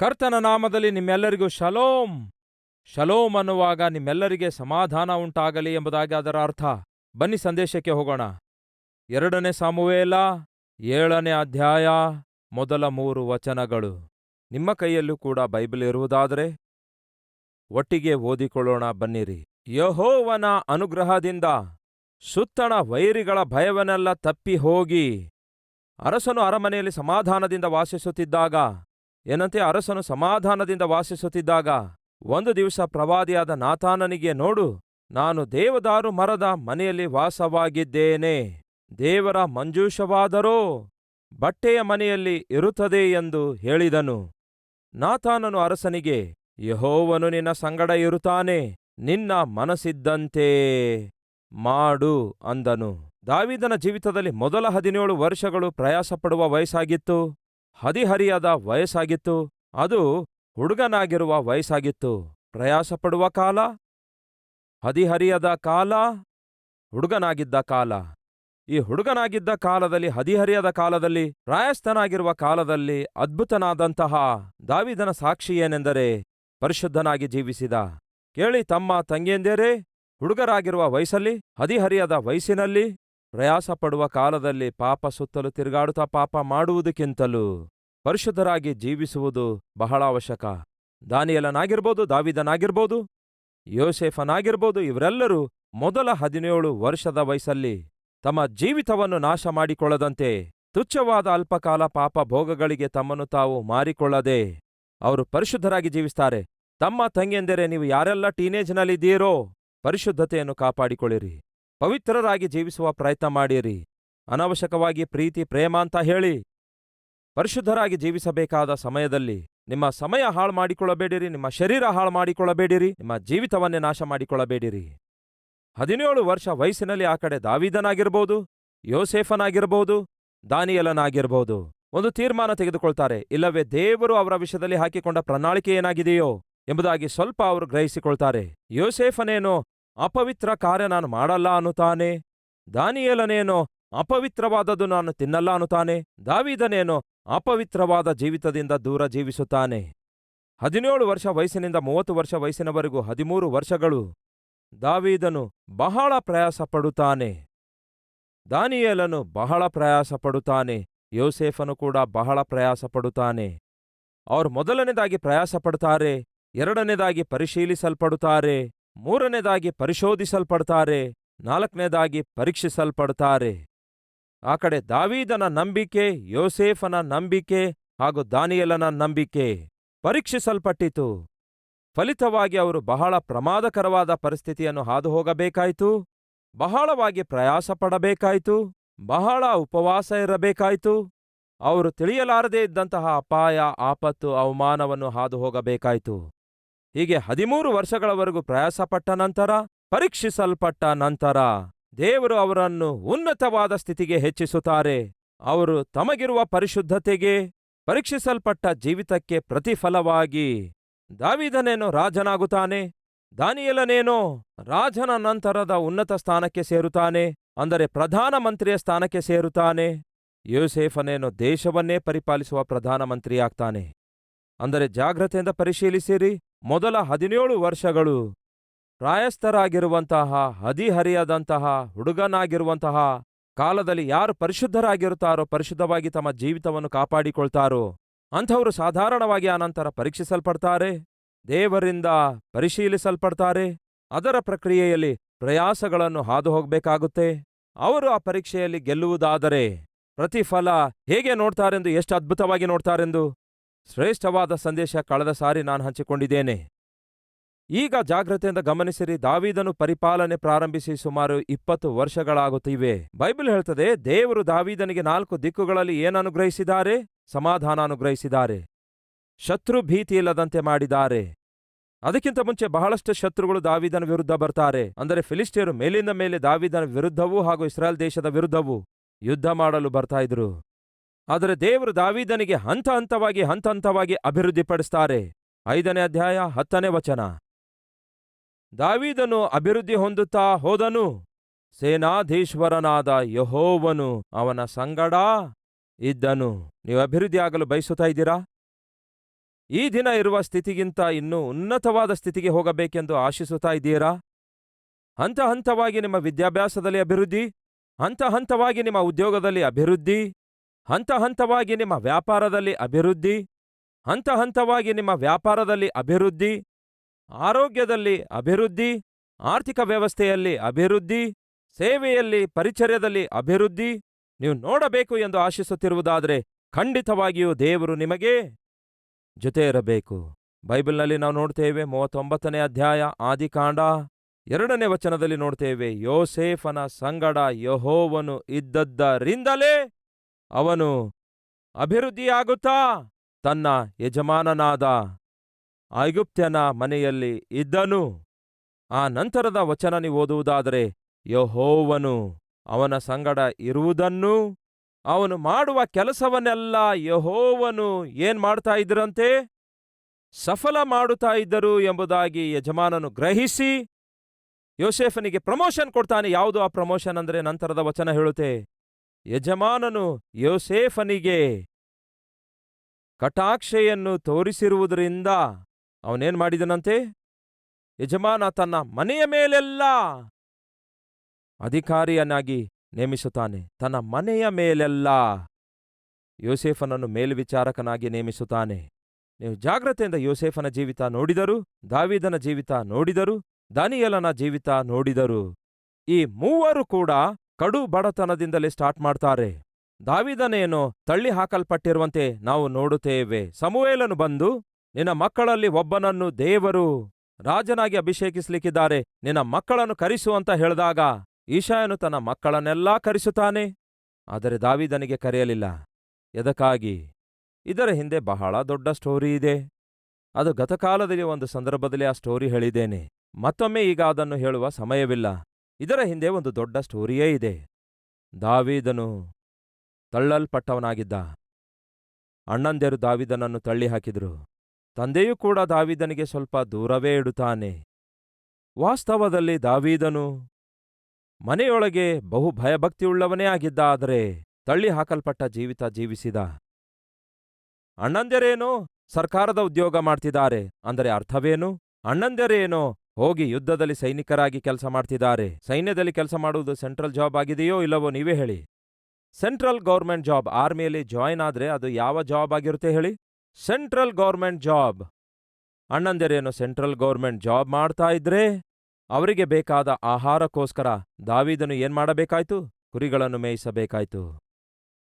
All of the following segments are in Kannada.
ಕರ್ತನ ನಾಮದಲ್ಲಿ ನಿಮ್ಮೆಲ್ಲರಿಗೂ ಶಲೋಂ ಶಲೋಂ ಅನ್ನುವಾಗ ನಿಮ್ಮೆಲ್ಲರಿಗೆ ಸಮಾಧಾನ ಉಂಟಾಗಲಿ ಎಂಬುದಾಗಿ ಅದರ ಅರ್ಥ. ಬನ್ನಿ ಸಂದೇಶಕ್ಕೆ ಹೋಗೋಣ. ಎರಡನೇ ಸಾಮುವೇಲ, ಏಳನೇ ಅಧ್ಯಾಯ, ಮೊದಲ ಮೂರು ವಚನಗಳು. ನಿಮ್ಮ ಕೈಯಲ್ಲೂ ಕೂಡ ಬೈಬಲ್ ಇರುವುದಾದರೆ ಒಟ್ಟಿಗೆ ಓದಿಕೊಳ್ಳೋಣ, ಬನ್ನಿರಿ. ಯಹೋವನ ಅನುಗ್ರಹದಿಂದ ಸುತ್ತಣ ವೈರಿಗಳ ಭಯವನ್ನೆಲ್ಲ ತಪ್ಪಿ ಹೋಗಿ ಅರಸನು ಅರಮನೆಯಲ್ಲಿ ಸಮಾಧಾನದಿಂದ ವಾಸಿಸುತ್ತಿದ್ದಾಗ ಏನಂತೆ ಅರಸನು ಸಮಾಧಾನದಿಂದ ವಾಸಿಸುತ್ತಿದ್ದಾಗ, ಒಂದು ದಿವಸ ಪ್ರವಾದಿಯಾದ ನಾಥಾನನಿಗೆ ನೋಡು, ನಾನು ದೇವದಾರು ಮರದ ಮನೆಯಲ್ಲಿ ವಾಸವಾಗಿದ್ದೇನೆ, ದೇವರ ಮಂಜೂಷವಾದರೋ, ಬಟ್ಟೆಯ ಮನೆಯಲ್ಲಿ ಇರುತ್ತದೆ ಎಂದು ಹೇಳಿದನು. ನಾಥಾನನು ಅರಸನಿಗೆ, ಯಹೋವನು ನಿನ್ನ ಸಂಗಡ ಇರುತ್ತಾನೆ, ನಿನ್ನ ಮನಸ್ಸಿದ್ದಂತೆ ಮಾಡು ಅಂದನು. ದಾವಿದನ ಜೀವಿತದಲ್ಲಿ ಮೊದಲ ಹದಿನೇಳು ವರ್ಷಗಳು ಪ್ರಯಾಸಪಡುವ ವಯಸ್ಸಾಗಿತ್ತು. ಹದಿಹರಿಯದ ವಯಸ್ಸಾಗಿತ್ತು. ಅದು ಹುಡುಗನಾಗಿರುವ ವಯಸ್ಸಾಗಿತ್ತು. ಪ್ರಯಾಸಪಡುವ ಕಾಲ? ಹದಿಹರಿಯದ ಕಾಲ? ಹುಡುಗನಾಗಿದ್ದ ಕಾಲ? ಈ ಹುಡುಗನಾಗಿದ್ದ ಕಾಲದಲ್ಲಿ, ಹದಿಹರಿಯದ ಕಾಲದಲ್ಲಿ ಪ್ರಾಯಸ್ಥನಾಗಿರುವ ಕಾಲದಲ್ಲಿ ಅದ್ಭುತನಾದಂತಹ ದಾವಿದನ ಸಾಕ್ಷಿ ಏನೆಂದರೆ ಪರಿಶುದ್ಧನಾಗಿ ಜೀವಿಸಿದ. ಕೇಳಿ ತಮ್ಮ ತಂಗಿಯಂದೇರೇ, ಹುಡುಗರಾಗಿರುವ ವಯಸ್ಸಲ್ಲಿ, ಹದಿಹರಿಯದ ವಯಸ್ಸಿನಲ್ಲಿ ಪ್ರಯಾಸ ಪಡುವ ಕಾಲದಲ್ಲಿ ಪಾಪ ಸುತ್ತಲೂ ತಿರುಗಾಡುತ್ತಾ ಪಾಪ ಮಾಡುವುದಕ್ಕಿಂತಲೂ ಪರಿಶುದ್ಧರಾಗಿ ಜೀವಿಸುವುದು ಬಹಳ ಅವಶ್ಯಕ. ದಾನಿಯಲನಾಗಿರ್ಬೋದು, ದಾವಿದನಾಗಿರ್ಬೋದು, ಯೋಸೇಫನಾಗಿರ್ಬೋದು, ಇವರೆಲ್ಲರೂ ಮೊದಲ ಹದಿನೇಳು ವರ್ಷದ ವಯಸ್ಸಲ್ಲಿ ತಮ್ಮ ಜೀವಿತವನ್ನು ನಾಶ ಮಾಡಿಕೊಳ್ಳದಂತೆ ತುಚ್ಛವಾದ ಅಲ್ಪಕಾಲ ಪಾಪ ಭೋಗಗಳಿಗೆ ತಮ್ಮನ್ನು ತಾವು ಮಾರಿಕೊಳ್ಳದೆ ಅವರು ಪರಿಶುದ್ಧರಾಗಿ ಜೀವಿಸ್ತಾರೆ. ತಮ್ಮ ತಂಗಿಯಂದರೆ ನೀವು ಯಾರೆಲ್ಲ ಟೀನೇಜ್ನಲ್ಲಿದ್ದೀರೋ ಪರಿಶುದ್ಧತೆಯನ್ನು ಕಾಪಾಡಿಕೊಳ್ಳಿರಿ. ಪವಿತ್ರರಾಗಿ ಜೀವಿಸುವ ಪ್ರಯತ್ನ ಮಾಡಿರಿ. ಅನವಶ್ಯಕವಾಗಿ ಪ್ರೀತಿ, ಪ್ರೇಮ ಅಂತ ಹೇಳಿ. ಪರಿಶುದ್ಧರಾಗಿ ಜೀವಿಸಬೇಕಾದ ಸಮಯದಲ್ಲಿ ನಿಮ್ಮ ಸಮಯ ಹಾಳು ಮಾಡಿಕೊಳ್ಳಬೇಡಿರಿ, ನಿಮ್ಮ ಶರೀರ ಹಾಳು ಮಾಡಿಕೊಳ್ಳಬೇಡಿರಿ, ನಿಮ್ಮ ಜೀವಿತವನ್ನೇ ನಾಶ ಮಾಡಿಕೊಳ್ಳಬೇಡಿರಿ. ಹದಿನೇಳು ವರ್ಷ ವಯಸ್ಸಿನಲ್ಲಿ ಆ ಕಡೆ ದಾವಿದನಾಗಿರ್ಬೋದು, ಯೋಸೇಫನಾಗಿರ್ಬೋದು, ದಾನಿಯಲನಾಗಿರ್ಬೋದು. ಒಂದು ತೀರ್ಮಾನ ತೆಗೆದುಕೊಳ್ತಾರೆ, ಇಲ್ಲವೇ ದೇವರು ಅವರ ವಿಷಯದಲ್ಲಿ ಹಾಕಿಕೊಂಡ ಪ್ರಣಾಳಿಕೆ ಏನಾಗಿದೆಯೋ ಎಂಬುದಾಗಿ ಸ್ವಲ್ಪ ಅವರು ಗ್ರಹಿಸಿಕೊಳ್ತಾರೆ. ಯೋಸೇಫನೇನೋ ಅಪವಿತ್ರ ಕಾರ್ಯ ನಾನು ಮಾಡಲ್ಲ ಅನ್ನುತ್ತಾನೆ? ದಾನಿಯೇಲನೇನೋ ಅಪವಿತ್ರವಾದದ್ದು ನಾನು ತಿನ್ನಲ್ಲ ಅನ್ನುತ್ತಾನೆ? ದಾವಿದನೇನೋ ಅಪವಿತ್ರವಾದ ಜೀವಿತದಿಂದ ದೂರ ಜೀವಿಸುತ್ತಾನೆ? ಹದಿನೇಳು ವರ್ಷ ವಯಸ್ಸಿನಿಂದ ಮೂವತ್ತು ವರ್ಷ ವಯಸ್ಸಿನವರೆಗೂ ಹದಿಮೂರು ವರ್ಷಗಳು. ದಾವೀದನು ಬಹಳ ಪ್ರಯಾಸ ಪಡುತ್ತಾನೆ ದಾನಿಯೇಲನು ಬಹಳ ಪ್ರಯಾಸ ಪಡುತ್ತಾನೆ ಯೋಸೇಫನು ಕೂಡ ಬಹಳ ಪ್ರಯಾಸ ಪಡುತ್ತಾನೆ ಅವರು ಮೊದಲನೇದಾಗಿ ಪ್ರಯಾಸ ಪಡುತ್ತಾರೆ ಎರಡನೇದಾಗಿ ಪರಿಶೀಲಿಸಲ್ಪಡುತ್ತಾರೆ. ಮೂರನೇದಾಗಿ ಪರಿಶೋಧಿಸಲ್ಪಡ್ತಾರೆ, ನಾಲ್ಕನೇದಾಗಿ ಪರೀಕ್ಷಿಸಲ್ಪಡ್ತಾರೆ. ಆ ಕಡೆ ದಾವೀದನ ನಂಬಿಕೆ, ಯೋಸೇಫನ ನಂಬಿಕೆ ಹಾಗೂ ದಾನಿಯಲನ ನಂಬಿಕೆ ಪರೀಕ್ಷಿಸಲ್ಪಟ್ಟಿತು. ಫಲಿತವಾಗಿ ಅವರು ಬಹಳ ಪ್ರಮಾದಕರವಾದ ಪರಿಸ್ಥಿತಿಯನ್ನು ಹಾದು ಹೋಗಬೇಕಾಯಿತು ಬಹಳವಾಗಿ ಪ್ರಯಾಸ ಪಡಬೇಕಾಯಿತು ಬಹಳ ಉಪವಾಸ ಇರಬೇಕಾಯಿತು, ಅವರು ತಿಳಿಯಲಾರದೇ ಇದ್ದಂತಹ ಅಪಾಯ, ಆಪತ್ತು, ಅವಮಾನವನ್ನು ಹಾದು ಹೋಗಬೇಕಾಯಿತು ಹೀಗೆ ಹದಿಮೂರು ವರ್ಷಗಳವರೆಗೂ ಪ್ರಯಾಸಪಟ್ಟ ನಂತರ, ಪರೀಕ್ಷಿಸಲ್ಪಟ್ಟ ನಂತರ ದೇವರು ಅವರನ್ನು ಉನ್ನತವಾದ ಸ್ಥಿತಿಗೆ ಹೆಚ್ಚಿಸುತ್ತಾರೆ. ಅವರು ತಮಗಿರುವ ಪರಿಶುದ್ಧತೆಗೆ ಪರೀಕ್ಷಿಸಲ್ಪಟ್ಟ ಜೀವಿತಕ್ಕೆ ಪ್ರತಿಫಲವಾಗಿ ದಾವಿದನೇನೋ ರಾಜನಾಗುತ್ತಾನೆ, ದಾನಿಯಲನೇನೋ ರಾಜನ ನಂತರದ ಉನ್ನತ ಸ್ಥಾನಕ್ಕೆ ಸೇರುತ್ತಾನೆ, ಅಂದರೆ ಪ್ರಧಾನಮಂತ್ರಿಯ ಸ್ಥಾನಕ್ಕೆ ಸೇರುತ್ತಾನೆ. ಯೋಸೇಫನೇನೋ ದೇಶವನ್ನೇ ಪರಿಪಾಲಿಸುವ ಪ್ರಧಾನಮಂತ್ರಿಯಾಗ್ತಾನೆ ಅಂದರೆ ಜಾಗ್ರತೆಯಿಂದ ಪರಿಶೀಲಿಸಿರಿ ಮೊದಲ ಹದಿನೇಳು ವರ್ಷಗಳು. ಪ್ರಾಯಸ್ಥರಾಗಿರುವಂತಹ, ಹದಿಹರಿಯದಂತಹ, ಹುಡುಗನಾಗಿರುವಂತಹ ಕಾಲದಲ್ಲಿ ಯಾರು ಪರಿಶುದ್ಧರಾಗಿರುತ್ತಾರೋ, ಪರಿಶುದ್ಧವಾಗಿ ತಮ್ಮ ಜೀವಿತವನ್ನು ಕಾಪಾಡಿಕೊಳ್ತಾರೋ, ಅಂಥವರು ಸಾಧಾರಣವಾಗಿ ಆನಂತರ ಪರೀಕ್ಷಿಸಲ್ಪಡ್ತಾರೆ, ದೇವರಿಂದ ಪರಿಶೀಲಿಸಲ್ಪಡ್ತಾರೆ, ಅದರ ಪ್ರಕ್ರಿಯೆಯಲ್ಲಿ ಪ್ರಯಾಸಗಳನ್ನು ಹಾದು ಹೋಗಬೇಕಾಗುತ್ತೆ ಅವರು ಆ ಪರೀಕ್ಷೆಯಲ್ಲಿ ಗೆಲ್ಲುವುದಾದರೆ ಪ್ರತಿಫಲ ಹೇಗೆ ನೋಡ್ತಾರೆಂದು, ಎಷ್ಟು ಅದ್ಭುತವಾಗಿ ನೋಡ್ತಾರೆಂದು? ಶ್ರೇಷ್ಠವಾದ ಸಂದೇಶ ಕಳೆದ ಸಾರಿ ನಾನು ಹಂಚಿಕೊಂಡಿದ್ದೇನೆ. ಈಗ ಜಾಗ್ರತೆಯಿಂದ ಗಮನಿಸಿರಿ, ದಾವೀದನು ಪರಿಪಾಲನೆ ಪ್ರಾರಂಭಿಸಿ ಸುಮಾರು ಇಪ್ಪತ್ತು ವರ್ಷಗಳಾಗುತ್ತಿವೆ. ಬೈಬಲ್ ಹೇಳ್ತದೆ, ದೇವರು ದಾವೀದನಿಗೆ ನಾಲ್ಕು ದಿಕ್ಕುಗಳಲ್ಲಿ ಏನನುಗ್ರಹಿಸಿದ್ದಾರೆ? ಸಮಾಧಾನ ಅನುಗ್ರಹಿಸಿದ್ದಾರೆ. ಶತ್ರು ಭೀತಿ ಇಲ್ಲದಂತೆ ಮಾಡಿದ್ದಾರೆ. ಅದಕ್ಕಿಂತ ಮುಂಚೆ ಬಹಳಷ್ಟು ಶತ್ರುಗಳು ದಾವಿದನ ವಿರುದ್ಧ ಬರ್ತಾರೆ. ಅಂದರೆ ಫಿಲಿಸ್ಟಿಯರು ಮೇಲಿಂದ ಮೇಲೆ ದಾವಿದನ ವಿರುದ್ಧವೂ ಹಾಗೂ ಇಸ್ರಾಯೇಲ್ ದೇಶದ ವಿರುದ್ಧವೂ ಯುದ್ಧ ಮಾಡಲು ಬರ್ತಾ ಇದ್ರು. ಆದರೆ ದೇವರು ದಾವಿದನಿಗೆ ಹಂತ ಹಂತವಾಗಿ ಹಂತ ಹಂತವಾಗಿ ಅಭಿವೃದ್ಧಿಪಡಿಸ್ತಾರೆ. ಐದನೇ ಅಧ್ಯಾಯ, ಹತ್ತನೇ ವಚನ. ದಾವಿದನು ಅಭಿವೃದ್ಧಿ ಹೊಂದುತ್ತಾ ಹೋದನು. ಸೇನಾಧೀಶ್ವರನಾದ ಯಹೋವನು ಅವನ ಸಂಗಡ ಇದ್ದನು. ನೀವು ಅಭಿವೃದ್ಧಿಯಾಗಲು ಬಯಸುತ್ತಾ ಇದ್ದೀರಾ? ಈ ದಿನ ಇರುವ ಸ್ಥಿತಿಗಿಂತ ಇನ್ನೂ ಉನ್ನತವಾದ ಸ್ಥಿತಿಗೆ ಹೋಗಬೇಕೆಂದು ಆಶಿಸುತ್ತಾ ಇದ್ದೀರಾ? ಹಂತ ಹಂತವಾಗಿ ನಿಮ್ಮ ವಿದ್ಯಾಭ್ಯಾಸದಲ್ಲಿ ಅಭಿವೃದ್ಧಿ, ಹಂತ ಹಂತವಾಗಿ ನಿಮ್ಮ ಉದ್ಯೋಗದಲ್ಲಿ ಅಭಿವೃದ್ಧಿ ಹಂತ ಹಂತವಾಗಿ ನಿಮ್ಮ ವ್ಯಾಪಾರದಲ್ಲಿ ಅಭಿವೃದ್ಧಿ, ಹಂತ ಹಂತವಾಗಿ ನಿಮ್ಮ ವ್ಯಾಪಾರದಲ್ಲಿ ಅಭಿವೃದ್ಧಿ, ಆರೋಗ್ಯದಲ್ಲಿ ಅಭಿವೃದ್ಧಿ, ಆರ್ಥಿಕ ವ್ಯವಸ್ಥೆಯಲ್ಲಿ ಅಭಿವೃದ್ಧಿ, ಸೇವೆಯಲ್ಲಿ, ಪರಿಚರ್ಯದಲ್ಲಿ ಅಭಿವೃದ್ಧಿ, ನೀವು ನೋಡಬೇಕು ಎಂದು ಆಶಿಸುತ್ತಿರುವುದಾದರೆ ಖಂಡಿತವಾಗಿಯೂ ದೇವರು ನಿಮಗೆ ಜೊತೆ ಇರಬೇಕು ಬೈಬಲ್ನಲ್ಲಿ ನಾವು ನೋಡ್ತೇವೆ ಮೂವತ್ತೊಂಬತ್ತನೇ ಅಧ್ಯಾಯ, ಆದಿಕಾಂಡ, ಎರಡನೇ ವಚನದಲ್ಲಿ ನೋಡ್ತೇವೆ, ಯೋಸೇಫನ ಸಂಗಡ ಯಹೋವನು ಇದ್ದದ್ದರಿಂದಲೇ ಅವನು, ಅಭಿವೃದ್ಧಿಯಾಗುತ್ತಾ? ತನ್ನ ಯಜಮಾನನಾದ ಐಗುಪ್ತ್ಯನ ಮನೆಯಲ್ಲಿ ಇದ್ದನು. ಆ ನಂತರದ ವಚನ ನೀವು ಓದುವುದಾದರೆ, ಯಹೋವನು ಅವನ ಸಂಗಡ ಇರುವುದನ್ನೂ, ಅವನು ಮಾಡುವ ಕೆಲಸವನ್ನೆಲ್ಲ ಯಹೋವನು ಏನ್ ಮಾಡ್ತಾ ಇದ್ರಂತೆ ಸಫಲ ಮಾಡುತ್ತಾ ಇದ್ದರು ಎಂಬುದಾಗಿ ಯಜಮಾನನು ಗ್ರಹಿಸಿ, ಯೋಸೆಫನಿಗೆ ಪ್ರಮೋಷನ್ ಕೊಡ್ತಾನೆ. ಯಾವುದು ಆ ಪ್ರಮೋಷನ್ ಅಂದ್ರೆ ನಂತರದ ವಚನ ಹೇಳುತ್ತೆ. ಯಜಮಾನನು ಯೋಸೇಫನಿಗೆ ಕಟಾಕ್ಷೆಯನ್ನು ತೋರಿಸಿರುವುದರಿಂದ ಅವನೇನ್ ಮಾಡಿದನಂತೆ? ಯಜಮಾನ ತನ್ನ ಮನೆಯ ಮೇಲೆಲ್ಲ ಅಧಿಕಾರಿಯನ್ನಾಗಿ ನೇಮಿಸುತ್ತಾನೆ. ತನ್ನ ಮನೆಯ ಮೇಲೆಲ್ಲ ಯೋಸೇಫನನ್ನು ಮೇಲ್ವಿಚಾರಕನಾಗಿ ನೇಮಿಸುತ್ತಾನೆ. ನೀವು ಜಾಗ್ರತೆಯಿಂದ ಯೋಸೇಫನ ಜೀವಿತ ನೋಡಿದರು, ದಾವಿದನ ಜೀವಿತ ನೋಡಿದರು, ದಾನಿಯಲನ ಜೀವಿತ ನೋಡಿದರು ಈ ಮೂವರು ಕೂಡ ಕಡು ಬಡತನದಿಂದಲೇ ಸ್ಟಾರ್ಟ್ ಮಾಡ್ತಾರೆ. ದಾವಿದನೇನೋ ತಳ್ಳಿ ಹಾಕಲ್ಪಟ್ಟಿರುವಂತೆ ನಾವು ನೋಡುತ್ತೇವೆ. ಸಮುವೇಲನು ಬಂದು, ನಿನ್ನ ಮಕ್ಕಳಲ್ಲಿ ಒಬ್ಬನನ್ನು ದೇವರು, ರಾಜನಾಗಿ ಅಭಿಷೇಕಿಸ್ಲಿಕ್ಕಿದ್ದಾರೆ. ನಿನ್ನ ಮಕ್ಕಳನ್ನು ಕರೆಸು ಅಂತ ಹೇಳಿದಾಗ ಈಶಾಯನು ತನ್ನ ಮಕ್ಕಳನ್ನೆಲ್ಲಾ ಕರೆಸುತ್ತಾನೆ. ಆದರೆ ದಾವಿದನಿಗೆ ಕರೆಯಲಿಲ್ಲ. ಎದಕ್ಕಾಗಿ? ಇದರ ಹಿಂದೆ ಬಹಳ ದೊಡ್ಡ ಸ್ಟೋರಿ ಇದೆ. ಅದು ಗತಕಾಲದಲ್ಲಿ ಒಂದು ಸಂದರ್ಭದಲ್ಲಿ ಆ ಸ್ಟೋರಿ ಹೇಳಿದ್ದೇನೆ. ಮತ್ತೊಮ್ಮೆ ಈಗ ಅದನ್ನು ಹೇಳುವ ಸಮಯವಿಲ್ಲ. ಇದರ ಹಿಂದೆ ಒಂದು ದೊಡ್ಡ ಸ್ಟೋರಿಯೇ ಇದೆ. ದಾವೀದನು ತಳ್ಳಲ್ಪಟ್ಟವನಾಗಿದ್ದ. ಅಣ್ಣಂದೆರು ದಾವಿದನನ್ನು ತಳ್ಳಿ ಹಾಕಿದ್ರು ತಂದೆಯೂ ಕೂಡ ದಾವಿದನಿಗೆ ಸ್ವಲ್ಪ ದೂರವೇ ಇಡುತ್ತಾನೆ. ವಾಸ್ತವದಲ್ಲಿ ದಾವೀದನು ಮನೆಯೊಳಗೆ ಬಹು ಭಯಭಕ್ತಿಯುಳ್ಳವನೇ ಆಗಿದ್ದ, ಆದರೆ ತಳ್ಳಿ ಹಾಕಲ್ಪಟ್ಟ ಜೀವಿತ ಜೀವಿಸಿದ. ಅಣ್ಣಂದರೇನೋ ಸರ್ಕಾರದ ಉದ್ಯೋಗ ಮಾಡ್ತಿದ್ದಾರೆ, ಅಂದರೆ ಅರ್ಥವೇನು? ಅಣ್ಣಂದರೇನೋ ಹೋಗಿ ಯುದ್ಧದಲ್ಲಿ ಸೈನಿಕರಾಗಿ ಕೆಲಸ ಮಾಡ್ತಿದ್ದಾರೆ. ಸೈನ್ಯದಲ್ಲಿ ಕೆಲಸ ಮಾಡುವುದು ಸೆಂಟ್ರಲ್ ಜಾಬ್ ಆಗಿದೆಯೋ ಇಲ್ಲವೋ ನೀವೇ ಹೇಳಿ. ಸೆಂಟ್ರಲ್ ಗೌರ್ಮೆಂಟ್ ಜಾಬ್ ಆರ್ಮಿಯಲ್ಲಿ ಜಾಯ್ನ್ ಆದ್ರೆ ಅದು ಯಾವ ಜಾಬ್ ಆಗಿರುತ್ತೆ ಹೇಳಿ? Central government job. ಅಣ್ಣಂದಿರೇನು central government job ಮಾಡ್ತಾ ಇದ್ರೆ? ಅವರಿಗೆ ಬೇಕಾದ ಆಹಾರಕ್ಕೋಸ್ಕರ ದಾವಿದನು ಏನ್ ಮಾಡಬೇಕಾಯ್ತು? ಕುರಿಗಳನ್ನು ಮೇಯಿಸಬೇಕಾಯ್ತು.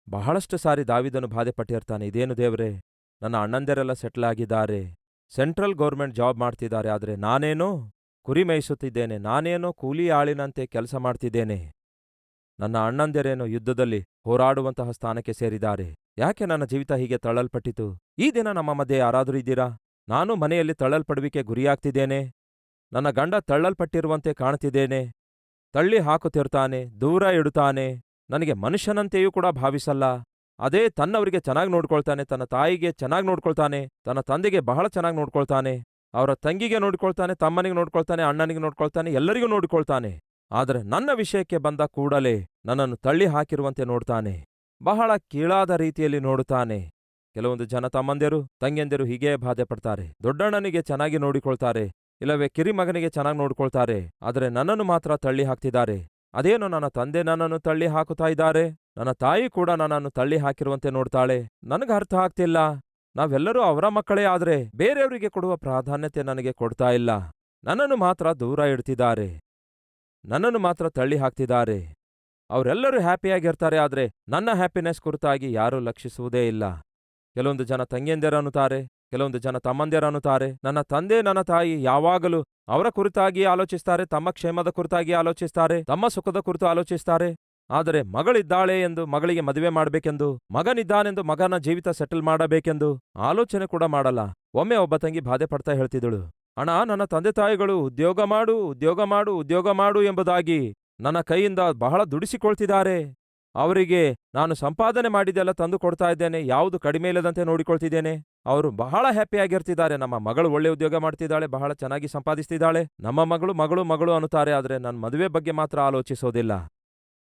ಬಹಳಷ್ಟು ಸಾರಿ ದಾವಿದನು ಬಾಧೆಪಟ್ಟಿರ್ತಾನೆ ಇದೇನು ದೇವ್ರೆ? ನನ್ನ ಅಣ್ಣಂದಿರೆಲ್ಲ ಸೆಟ್ಲ್ ಆಗಿದ್ದಾರೆ. ಸೆಂಟ್ರಲ್ ಗೌರ್ಮೆಂಟ್ ಜಾಬ್ ಮಾಡ್ತಿದ್ದಾರೆ, ಆದ್ರೆ ನಾನೇನೋ? ಕುರಿ ಮೇಯಿಸುತ್ತಿದ್ದೇನೆ. ನಾನೇನೋ ಕೂಲಿ ಆಳಿನಂತೆ ಕೆಲಸ ಮಾಡ್ತಿದ್ದೇನೆ. ನನ್ನ ಅಣ್ಣಂದಿರೇನೋ ಯುದ್ಧದಲ್ಲಿ ಹೋರಾಡುವಂತಹ ಸ್ಥಾನಕ್ಕೆ ಸೇರಿದ್ದಾರೆ. ಯಾಕೆ ನನ್ನ ಜೀವಿತ ಹೀಗೆ ತಳ್ಳಲ್ಪಟ್ಟಿತು? ಈ ದಿನ ನಮ್ಮ ಮಧ್ಯೆ ಯಾರಾದರೂ ಇದ್ದೀರಾ? ನಾನು ಮನೆಯಲ್ಲಿ ತಳ್ಳಲ್ಪಡುವಿಕೆ ಗುರಿಯಾಗ್ತಿದ್ದೇನೆ. ನನ್ನ ಗಂಡ ತಳ್ಳಲ್ಪಟ್ಟಿರುವಂತೆ ಕಾಣ್ತಿದ್ದೇನೆ. ತಳ್ಳಿ ಹಾಕುತ್ತಿರ್ತಾನೆ, ದೂರ ಇಡುತ್ತಾನೆ. ನನಗೆ ಮನುಷ್ಯನಂತೆಯೂ ಕೂಡ ಭಾವಿಸಲ್ಲ. ಅದೇ ತನ್ನವರಿಗೆ ಚೆನ್ನಾಗಿ ನೋಡ್ಕೊಳ್ತಾನೆ, ತನ್ನ ತಾಯಿಗೆ ಚೆನ್ನಾಗಿ ನೋಡ್ಕೊಳ್ತಾನೆ, ತನ್ನ ತಂದೆಗೆ ಬಹಳ ಚೆನ್ನಾಗಿ ನೋಡ್ಕೊಳ್ತಾನೆ. ಅವರ ತಂಗಿಗೆ ನೋಡ್ಕೊಳ್ತಾನೆ, ತಮ್ಮನಿಗೆ ನೋಡ್ಕೊಳ್ತಾನೆ, ಅಣ್ಣನಿಗೆ ನೋಡ್ಕೊಳ್ತಾನೆ, ಎಲ್ಲರಿಗೂ ನೋಡ್ಕೊಳ್ತಾನೆ. ಆದರೆ ನನ್ನ ವಿಷಯಕ್ಕೆ ಬಂದ ಕೂಡಲೇ ನನ್ನನ್ನು ತಳ್ಳಿ ಹಾಕಿರುವಂತೆ ನೋಡ್ತಾನೆ. ಬಹಳ ಕೀಳಾದ ರೀತಿಯಲ್ಲಿ ನೋಡುತ್ತಾನೆ. ಕೆಲವೊಂದು ಜನ ತಮ್ಮಂದಿರು, ತಂಗಿಯಂದಿರು ಹೀಗೇ ಬಾಧೆ ಪಡ್ತಾರೆ. ದೊಡ್ಡಣ್ಣನಿಗೆ ಚೆನ್ನಾಗಿ ನೋಡಿಕೊಳ್ತಾರೆ, ಇಲ್ಲವೇ ಕಿರಿಮಗನಿಗೆ ಚೆನ್ನಾಗಿ ನೋಡ್ಕೊಳ್ತಾರೆ. ಆದರೆ ನನ್ನನ್ನು ಮಾತ್ರ ತಳ್ಳಿ ಹಾಕ್ತಿದ್ದಾರೆ ಅದೇನು ನನ್ನ ತಂದೆ ನನ್ನನ್ನು ತಳ್ಳಿ ಹಾಕುತ್ತಾ ಇದ್ದಾರೆ? ನನ್ನ ತಾಯಿ ಕೂಡ ನನ್ನನ್ನು ತಳ್ಳಿ ಹಾಕಿರುವಂತೆ ನೋಡ್ತಾಳೆ. ನನಗೆ ಅರ್ಥ ಆಗ್ತಿಲ್ಲ. ನಾವೆಲ್ಲರೂ ಅವರ ಮಕ್ಕಳೇ ಆದ್ರೆ ಬೇರೆಯವರಿಗೆ ಕೊಡುವ ಪ್ರಾಧಾನ್ಯತೆ ನನಗೆ ಕೊಡ್ತಾ ಇಲ್ಲ. ನನ್ನನ್ನು ಮಾತ್ರ ದೂರ ಇಡ್ತಿದ್ದಾರೆ. ನನ್ನನ್ನು ಮಾತ್ರ ತಳ್ಳಿ ಹಾಕ್ತಿದ್ದಾರೆ. ಅವರೆಲ್ಲರೂ ಹ್ಯಾಪಿಯಾಗಿರ್ತಾರೆ ಆದ್ರೆ ನನ್ನ ಹ್ಯಾಪಿನೆಸ್ ಕುರಿತಾಗಿ ಯಾರೂ ಲಕ್ಷಿಸುವುದೇ ಇಲ್ಲ. ಕೆಲವೊಂದು ಜನ ತಂಗಿಯಂದಿರನ್ನುತ್ತಾರೆ ಕೆಲವೊಂದು ಜನ ತಮ್ಮಂದಿರನ್ನುತ್ತಾರೆ ನನ್ನ ತಂದೆ, ನನ್ನ ತಾಯಿ ಯಾವಾಗಲೂ ಅವರ ಕುರಿತಾಗಿ ಆಲೋಚಿಸ್ತಾರೆ, ತಮ್ಮ ಕ್ಷೇಮದ ಕುರಿತಾಗಿ ಆಲೋಚಿಸ್ತಾರೆ, ತಮ್ಮ ಸುಖದ ಕುರಿತು ಆಲೋಚಿಸ್ತಾರೆ. ಆದರೆ ಮಗಳಿದ್ದಾಳೆ ಎಂದು ಮಗಳಿಗೆ ಮದುವೆ ಮಾಡಬೇಕೆಂದು, ಮಗನಿದ್ದಾನೆಂದು ಮಗನ ಜೀವಿತ ಸೆಟಲ್ ಮಾಡಬೇಕೆಂದು ಆಲೋಚನೆ ಕೂಡ ಮಾಡಲ್ಲ. ಒಮ್ಮೆ ಒಬ್ಬ ತಂಗಿ ಬಾಧೆ ಪಡ್ತಾ ಹೇಳ್ತಿದ್ದಳು, ಅಣ್ಣ, ನನ್ನ ತಂದೆ ತಾಯಿಗಳು ಉದ್ಯೋಗ ಮಾಡು ಉದ್ಯೋಗ ಮಾಡು ಉದ್ಯೋಗ ಮಾಡು ಎಂಬುದಾಗಿ ನನ್ನ ಕೈಯಿಂದ ಬಹಳ ದುಡಿಸಿಕೊಳ್ತಿದ್ದಾರೆ. ಅವರಿಗೆ ನಾನು ಸಂಪಾದನೆ ಮಾಡಿದೆಲ್ಲ ತಂದು ಕೊಡ್ತಾ ಇದ್ದೇನೆ, ಯಾವುದು ಕಡಿಮೆ ಇಲ್ಲದಂತೆ ನೋಡಿಕೊಳ್ತಿದ್ದೇನೆ. ಅವರು ಬಹಳ ಹ್ಯಾಪಿಯಾಗಿರ್ತಿದ್ದಾರೆ ನಮ್ಮ ಮಗಳು ಒಳ್ಳೆ ಉದ್ಯೋಗ ಮಾಡ್ತಿದ್ದಾಳೆ, ಬಹಳ ಚೆನ್ನಾಗಿ ಸಂಪಾದಿಸ್ತಿದ್ದಾಳೆ. ನಮ್ಮ ಮಗಳು ಮಗಳು ಮಗಳು ಅನ್ನುತ್ತಾರೆ, ಆದರೆ ನನ್ನ ಮದುವೆ ಬಗ್ಗೆ ಮಾತ್ರ ಆಲೋಚಿಸೋದಿಲ್ಲ.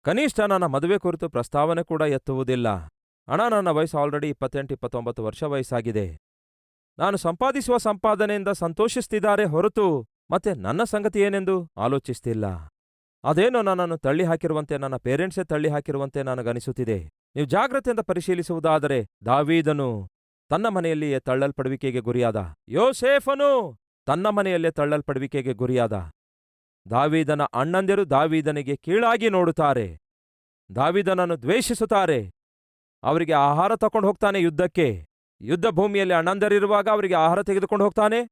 ಕನಿಷ್ಠ ನನ್ನ ಮದುವೆ ಕುರಿತು ಪ್ರಸ್ತಾವನೆ ಕೂಡ ಎತ್ತುವುದಿಲ್ಲ. ಹಣ ನನ್ನ ವಯಸ್ಸು ಆಲ್ರೆಡಿ ಇಪ್ಪತ್ತೆಂಟು, ಇಪ್ಪತ್ತೊಂಬತ್ತು ವರ್ಷ ವಯಸ್ಸಾಗಿದೆ. ನಾನು ಸಂಪಾದಿಸುವ ಸಂಪಾದನೆಯಿಂದ ಸಂತೋಷಿಸ್ತಿದ್ದಾರೆ ಹೊರತು ಮತ್ತೆ ನನ್ನ ಸಂಗತಿ ಏನೆಂದು ಆಲೋಚಿಸ್ತಿಲ್ಲ. ಅದೇನೋ ನನ್ನನ್ನು ತಳ್ಳಿ ಹಾಕಿರುವಂತೆ ನನ್ನ ಪೇರೆಂಟ್ಸೇ ತಳ್ಳಿ ಹಾಕಿರುವಂತೆ ನನಗನಿಸುತ್ತಿದೆ. ನೀವು ಜಾಗ್ರತೆಯಿಂದ ಪರಿಶೀಲಿಸುವುದಾದರೆ ದಾವೀದನು ತನ್ನ ಮನೆಯಲ್ಲಿಯೇ ತಳ್ಳಲ್ಪಡುವಿಕೆಗೆ ಗುರಿಯಾದ. ಯೋಸೇಫನು ತನ್ನ ಮನೆಯಲ್ಲೇ ತಳ್ಳಲ್ಪಡುವಿಕೆಗೆ ಗುರಿಯಾದ. ದಾವೀದನ ಅಣ್ಣಂದಿರು ದಾವೀದನಿಗೆ ಕೀಳಾಗಿ ನೋಡುತ್ತಾರೆ. ದಾವೀದನನ್ನು ದ್ವೇಷಿಸುತ್ತಾರೆ. ಅವರಿಗೆ ಆಹಾರ ತಕೊಂಡು ಹೋಗ್ತಾನೆ ಯುದ್ಧಕ್ಕೆ. ಯುದ್ಧ ಭೂಮಿಯಲ್ಲಿ ಅಣ್ಣಂದರಿರುವಾಗ ಅವರಿಗೆ ಆಹಾರ ತೆಗೆದುಕೊಂಡು ಹೋಗ್ತಾನೆ.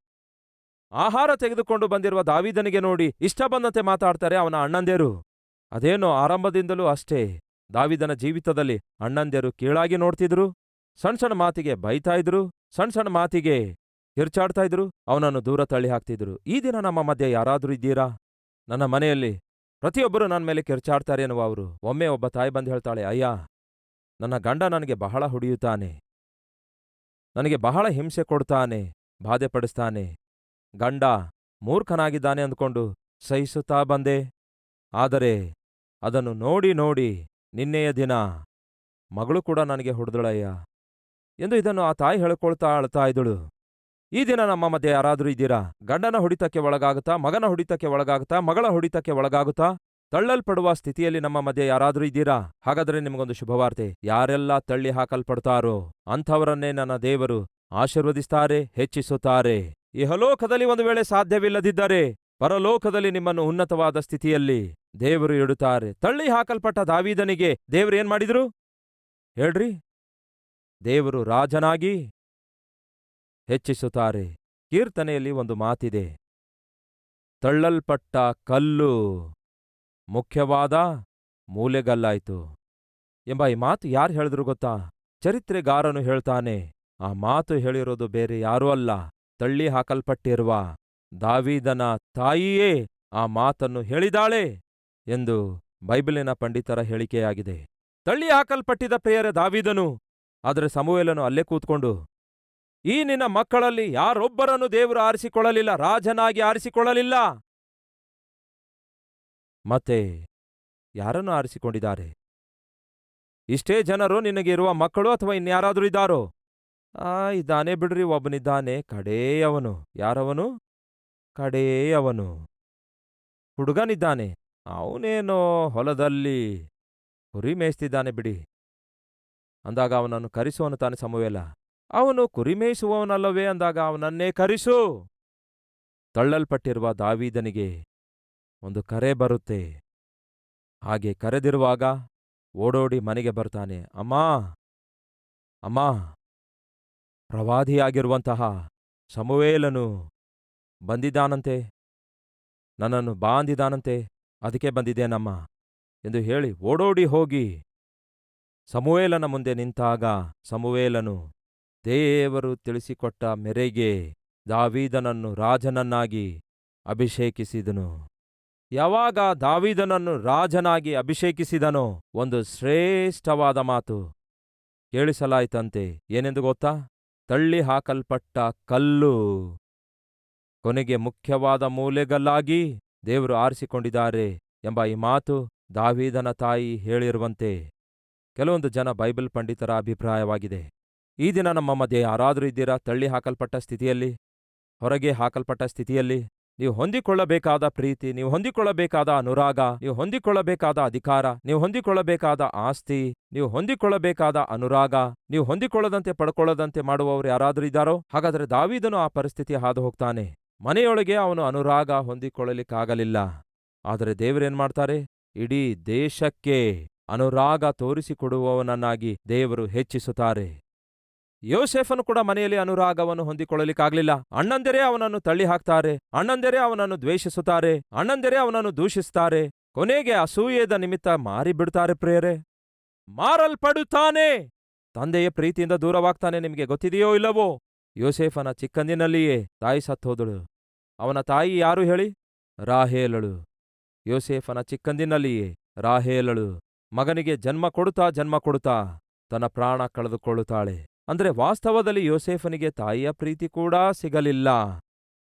ಆಹಾರ ತೆಗೆದುಕೊಂಡು ಬಂದಿರುವ ದಾವೀದನಿಗೆ ನೋಡಿ ಇಷ್ಟ ಬಂದಂತೆ ಮಾತಾಡ್ತಾರೆ ಅವನ ಅಣ್ಣಂದಿರು. ಅದೇನೋ ಆರಂಭದಿಂದಲೂ ಅಷ್ಟೇ. ದಾವಿದನ ಜೀವಿತದಲ್ಲಿ ಅಣ್ಣಂದಿರು ಕೀಳಾಗಿ ನೋಡ್ತಿದ್ರು. ಸಣ್ಣ ಸಣ್ಣ ಮಾತಿಗೆ ಬೈತಾ ಇದ್ರು. ಸಣ್ಣ ಸಣ್ಣ ಮಾತಿಗೆ ಕಿರ್ಚಾಡ್ತಾ ಇದ್ರು. ಅವನನ್ನು ದೂರ ತಳ್ಳಿ ಹಾಕ್ತಿದ್ರು ಈ ದಿನ ನಮ್ಮ ಮಧ್ಯೆ ಯಾರಾದರೂ ಇದ್ದೀರಾ? ನನ್ನ ಮನೆಯಲ್ಲಿ ಪ್ರತಿಯೊಬ್ಬರೂ ನನ್ನ ಮೇಲೆ ಕಿರ್ಚಾಡ್ತಾರೆ ಎನ್ನುವ ಅವರು, ಒಮ್ಮೆ ಒಬ್ಬ ತಾಯಿ ಬಂದು ಹೇಳ್ತಾಳೆ, ಅಯ್ಯ, ನನ್ನ ಗಂಡ ನನಗೆ ಬಹಳ ಹೊಡೆಯುತ್ತಾನೆ. ನನಗೆ ಬಹಳ ಹಿಂಸೆ ಕೊಡ್ತಾನೆ, ಬಾಧೆ ಪಡಿಸ್ತಾನೆ. ಗಂಡ ಮೂರ್ಖನಾಗಿದ್ದಾನೆ ಅಂದ್ಕೊಂಡು ಸಹಿಸುತ್ತಾ ಬಂದೆ. ಆದರೆ ಅದನ್ನು ನೋಡಿ ನೋಡಿ ನಿನ್ನೆಯ ದಿನ ಮಗಳು ಕೂಡ ನನಗೆ ಹೊಡೆದಳಯ್ಯ? ಎಂದು ಇದನ್ನು ಆ ತಾಯಿ ಹೇಳ್ಕೊಳ್ತಾ ಅಳ್ತಾ ಇದ್ದಳು. ಈ ದಿನ ನಮ್ಮ ಮಧ್ಯೆ ಯಾರಾದರೂ ಇದ್ದೀರಾ? ಗಂಡನ ಹೊಡಿತಕ್ಕೆ ಒಳಗಾಗುತ್ತಾ, ಮಗನ ಹೊಡಿತಕ್ಕೆ ಒಳಗಾಗುತ್ತಾ, ಮಗಳ ಹೊಡಿತಕ್ಕೆ ಒಳಗಾಗುತ್ತಾ? ತಳ್ಳಲ್ಪಡುವ ಸ್ಥಿತಿಯಲ್ಲಿ ನಮ್ಮ ಮಧ್ಯೆ ಯಾರಾದರೂ ಇದ್ದೀರಾ? ಹಾಗಾದರೆ ನಿಮಗೊಂದು ಶುಭವಾರ್ತೆ. ಯಾರೆಲ್ಲ ತಳ್ಳಿ ಹಾಕಲ್ಪಡ್ತಾರೋ ಅಂಥವರನ್ನೇ ನನ್ನ ದೇವರು ಆಶೀರ್ವದಿಸ್ತಾರೆ, ಹೆಚ್ಚಿಸುತ್ತಾರೆ. ಇಹಲೋಕದಲ್ಲಿ ಒಂದು ವೇಳೆ ಸಾಧ್ಯವಿಲ್ಲದಿದ್ದರೆ, ಪರಲೋಕದಲ್ಲಿ ನಿಮ್ಮನ್ನು ಉನ್ನತವಾದ ಸ್ಥಿತಿಯಲ್ಲಿ ದೇವರು ಇಡುತ್ತಾರೆ. ತಳ್ಳಿ ಹಾಕಲ್ಪಟ್ಟ ದಾವೀದನಿಗೆ ದೇವರು ಏನ್ ಮಾಡಿದ್ರು? ಹೇಳ್ರಿ. ದೇವರು ರಾಜನಾಗಿ ಹೆಚ್ಚಿಸುತ್ತಾರೆ. ಕೀರ್ತನೆಯಲ್ಲಿ ಒಂದು ಮಾತಿದೆ. ತಳ್ಳಲ್ಪಟ್ಟ ಕಲ್ಲು ಮುಖ್ಯವಾದ ಮೂಲೆಗಲ್ಲಾಯಿತು ಎಂಬ ಈ ಮಾತು ಯಾರು ಹೇಳಿದ್ರು ಗೊತ್ತಾ? ಚರಿತ್ರೆಗಾರನು ಹೇಳ್ತಾನೆ, ಆ ಮಾತು ಹೇಳಿರೋದು ಬೇರೆ ಯಾರೂ ಅಲ್ಲ, ತಳ್ಳಿ ಹಾಕಲ್ಪಟ್ಟಿರುವ ದಾವಿದನ ತಾಯಿಯೇ ಆ ಮಾತನ್ನು ಹೇಳಿದಾಳೆ ಎಂದು ಬೈಬಲಿನ ಪಂಡಿತರ ಹೇಳಿಕೆಯಾಗಿದೆ. ತಳ್ಳಿ ಹಾಕಲ್ಪಟ್ಟಿದ ಪ್ರಿಯರ ದಾವಿದನು, ಆದರೆ ಸಮುವೇಲನು ಅಲ್ಲೇ ಕೂತ್ಕೊಂಡು ಈ ನಿನ್ನ ಮಕ್ಕಳಲ್ಲಿ ಯಾರೊಬ್ಬರನ್ನು ದೇವರು ಆರಿಸಿಕೊಳ್ಳಲಿಲ್ಲ, ರಾಜನಾಗಿ ಆರಿಸಿಕೊಳ್ಳಲಿಲ್ಲ. ಮತ್ತೆ ಯಾರನ್ನು ಆರಿಸಿಕೊಂಡಿದ್ದಾರೆ? ಇಷ್ಟೇ ಜನರು ನಿನಗಿರುವ ಮಕ್ಕಳು ಅಥವಾ ಇನ್ಯಾರಾದರೂ ಇದ್ದಾರೋ? ಆ, ಇದ್ದಾನೆ ಬಿಡ್ರಿ, ಒಬ್ಬನಿದ್ದಾನೆ. ಕಡೇಯವನು. ಯಾರವನು? ಕಡೇಯವನು. ಹುಡುಗನಿದ್ದಾನೆ. ಅವನೇನೋ ಹೊಲದಲ್ಲಿ ಕುರಿ ಮೇಯಿಸ್ತಿದ್ದಾನೆ ಬಿಡಿ. ಅಂದಾಗ ಅವನನ್ನು ಕರೆಸುವನು ತಾನೆ ಸಮುವೇಲ. ಅವನು ಕುರಿಮೇಯಿಸುವವನಲ್ಲವೇ ಅಂದಾಗ ಅವನನ್ನೇ ಕರೆಸು. ತಳ್ಳಲ್ಪಟ್ಟಿರುವ ದಾವೀದನಿಗೆ ಒಂದು ಕರೆ ಬರುತ್ತೆ. ಹಾಗೆ ಕರೆದಿರುವಾಗ ಓಡೋಡಿ ಮನೆಗೆ ಬರ್ತಾನೆ, ಅಮ್ಮಾ ಅಮ್ಮಾ, ಪ್ರವಾದಿಯಾಗಿರುವಂತಹ ಸಮುವೇಲನು ಬಂದಿದ್ದಾನಂತೆ, ನನ್ನನ್ನು ಬಾಂದಿದ್ದಾನಂತೆ ಅದಕ್ಕೆ ಬಂದಿದ್ದೇನಮ್ಮ? ಎಂದು ಹೇಳಿ ಓಡೋಡಿ ಹೋಗಿ ಸಮುವೇಲನ ಮುಂದೆ ನಿಂತಾಗ ಸಮುವೇಲನು ದೇವರು ತಿಳಿಸಿಕೊಟ್ಟ ಮೆರೆಗೆ ದಾವೀದನನ್ನು ರಾಜನನ್ನಾಗಿ ಅಭಿಷೇಕಿಸಿದನು. ಯಾವಾಗ ದಾವೀದನನ್ನು ರಾಜನಾಗಿ ಅಭಿಷೇಕಿಸಿದನೋ ಒಂದು ಶ್ರೇಷ್ಠವಾದ ಮಾತು. ಕೇಳಿಸಲಾಯಿತಂತೆ, ಏನೆಂದು ಗೊತ್ತಾ? ತಳ್ಳಿ ಹಾಕಲ್ಪಟ್ಟ ಕಲ್ಲು. ಕೊನೆಗೆ ಮುಖ್ಯವಾದ ಮೂಲೆಗಲ್ಲಾಗಿ ದೇವರು ಆರಿಸಿಕೊಂಡಿದ್ದಾರೆ ಎಂಬ ಈ ಮಾತು ದಾವೀದನ ತಾಯಿ ಹೇಳಿರುವಂತೆ. ಕೆಲವೊಂದು ಜನ ಬೈಬಲ್ ಪಂಡಿತರ ಅಭಿಪ್ರಾಯವಾಗಿದೆ. ಈ ದಿನ ನಮ್ಮ ಮಧ್ಯೆ ಯಾರಾದರೂ ಇದ್ದೀರಾ? ತಳ್ಳಿ ಹಾಕಲ್ಪಟ್ಟ ಸ್ಥಿತಿಯಲ್ಲಿ? ಹೊರಗೆ ಹಾಕಲ್ಪಟ್ಟ ಸ್ಥಿತಿಯಲ್ಲಿ? ನೀವು ಹೊಂದಿಕೊಳ್ಳಬೇಕಾದ ಪ್ರೀತಿ, ನೀವು ಹೊಂದಿಕೊಳ್ಳಬೇಕಾದ ಅನುರಾಗ, ನೀವು ಹೊಂದಿಕೊಳ್ಳಬೇಕಾದ ಅಧಿಕಾರ, ನೀವು ಹೊಂದಿಕೊಳ್ಳಬೇಕಾದ ಆಸ್ತಿ, ನೀವು ಹೊಂದಿಕೊಳ್ಳಬೇಕಾದ ಅನುರಾಗ, ನೀವು ಹೊಂದಿಕೊಳ್ಳದಂತೆ ಪಡ್ಕೊಳ್ಳದಂತೆ ಮಾಡುವವರು ಯಾರಾದರೂ ಇದ್ದಾರೋ? ಹಾಗಾದರೆ ದಾವಿದನು ಆ ಪರಿಸ್ಥಿತಿ ಹಾದು ಹೋಗ್ತಾನೆ ಮನೆಯೊಳಗೆ ಅವನು ಅನುರಾಗ ಹೊಂದಿಕೊಳ್ಳಲಿಕ್ಕಾಗಲಿಲ್ಲ. ಆದರೆ ದೇವರೇನ್ ಮಾಡ್ತಾರೆ? ಇಡೀ ದೇಶಕ್ಕೆ ಅನುರಾಗ ತೋರಿಸಿಕೊಡುವವನನ್ನಾಗಿ ದೇವರು ಹೆಚ್ಚಿಸುತ್ತಾರೆ. ಯೋಸೇಫನು ಕೂಡ ಮನೆಯಲ್ಲಿ ಅನುರಾಗವನ್ನು ಹೊಂದಿಕೊಳ್ಳಲಿಕ್ಕಾಗ್ಲಿಲ್ಲ. ಅಣ್ಣಂದರೇ ಅವನನ್ನು ತಳ್ಳಿ ಹಾಕ್ತಾರೆ ಅಣ್ಣಂದರೇ ಅವನನ್ನು ದ್ವೇಷಿಸುತ್ತಾರೆ, ಅಣ್ಣಂದರೇ ಅವನನ್ನು ದೂಷಿಸುತ್ತಾರೆ ಕೊನೆಗೆ ಅಸೂಯೆದ ನಿಮಿತ್ತ ಮಾರಿಬಿಡ್ತಾರೆ ಪ್ರೇರೆ ಮಾರಲ್ಪಡುತ್ತಾನೆ. ತಂದೆಯ ಪ್ರೀತಿಯಿಂದ ದೂರವಾಗ್ತಾನೆ, ನಿಮಗೆ ಗೊತ್ತಿದೆಯೋ ಇಲ್ಲವೋ? ಯೋಸೇಫನ ಚಿಕ್ಕಂದಿನಲ್ಲಿಯೇ ತಾಯಿ ಸತ್ತೋದಳು. ಅವನ ತಾಯಿ ಯಾರು ಹೇಳಿ? ರಾಹೇಲಳು. ಯೋಸೇಫನ ಚಿಕ್ಕಂದಿನಲ್ಲಿಯೇ ರಾಹೇಲಳು. ಮಗನಿಗೆ ಜನ್ಮ ಕೊಡುತ್ತಾ ಜನ್ಮ ಕೊಡುತ್ತಾ, ತನ್ನ ಪ್ರಾಣ ಕಳೆದುಕೊಳ್ಳುತ್ತಾಳೆ. ಅಂದ್ರೆ ವಾಸ್ತವದಲ್ಲಿ ಯೋಸೇಫನಿಗೆ ತಾಯಿಯ ಪ್ರೀತಿ ಕೂಡ ಸಿಗಲಿಲ್ಲ.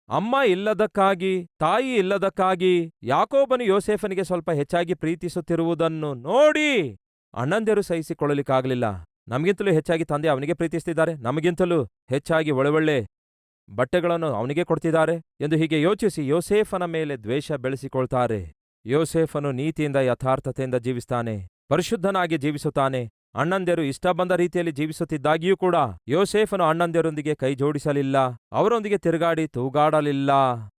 ಅಮ್ಮ ಇಲ್ಲದಕ್ಕಾಗಿ, ತಾಯಿ ಇಲ್ಲದಕ್ಕಾಗಿ ಯಾಕೋಬನು ಯೋಸೇಫನಿಗೆ ಸ್ವಲ್ಪ ಹೆಚ್ಚಾಗಿ ಪ್ರೀತಿಸುತ್ತಿರುವುದನ್ನು ನೋಡಿ ಅಣ್ಣಂದಿರು ಸಹಿಸಿಕೊಳ್ಳಲಿಕ್ಕಾಗಲಿಲ್ಲ. ನಮಗಿಂತಲೂ ಹೆಚ್ಚಾಗಿ ತಂದೆ ಅವನಿಗೆ ಪ್ರೀತಿಸ್ತಿದ್ದಾರೆ. ನಮಗಿಂತಲೂ ಹೆಚ್ಚಾಗಿ ಒಳ್ಳೆ ಬಟ್ಟೆಗಳನ್ನು ಅವನಿಗೆ ಕೊಡ್ತಿದ್ದಾರೆ ಎಂದು ಹೀಗೆ ಯೋಚಿಸಿ ಯೋಸೇಫನ ಮೇಲೆ ದ್ವೇಷ ಬೆಳೆಸಿಕೊಳ್ತಾರೆ. ಯೋಸೇಫನು ನೀತಿಯಿಂದ ಯಥಾರ್ಥತೆಯಿಂದ ಜೀವಿಸ್ತಾನೆ, ಪರಿಶುದ್ಧನಾಗಿ ಜೀವಿಸುತ್ತಾನೆ. ಅಣ್ಣಂದಿರು ಇಷ್ಟ ಬಂದ ರೀತಿಯಲ್ಲಿ ಜೀವಿಸುತ್ತಿದ್ದಾಗಿಯೂ ಕೂಡ ಯೋಸೇಫನು ಅಣ್ಣಂದಿರೊಂದಿಗೆ ಕೈ ಜೋಡಿಸಲಿಲ್ಲ, ಅವರೊಂದಿಗೆ ತಿರುಗಾಡಿ ತೂಗಾಡಲಿಲ್ಲ.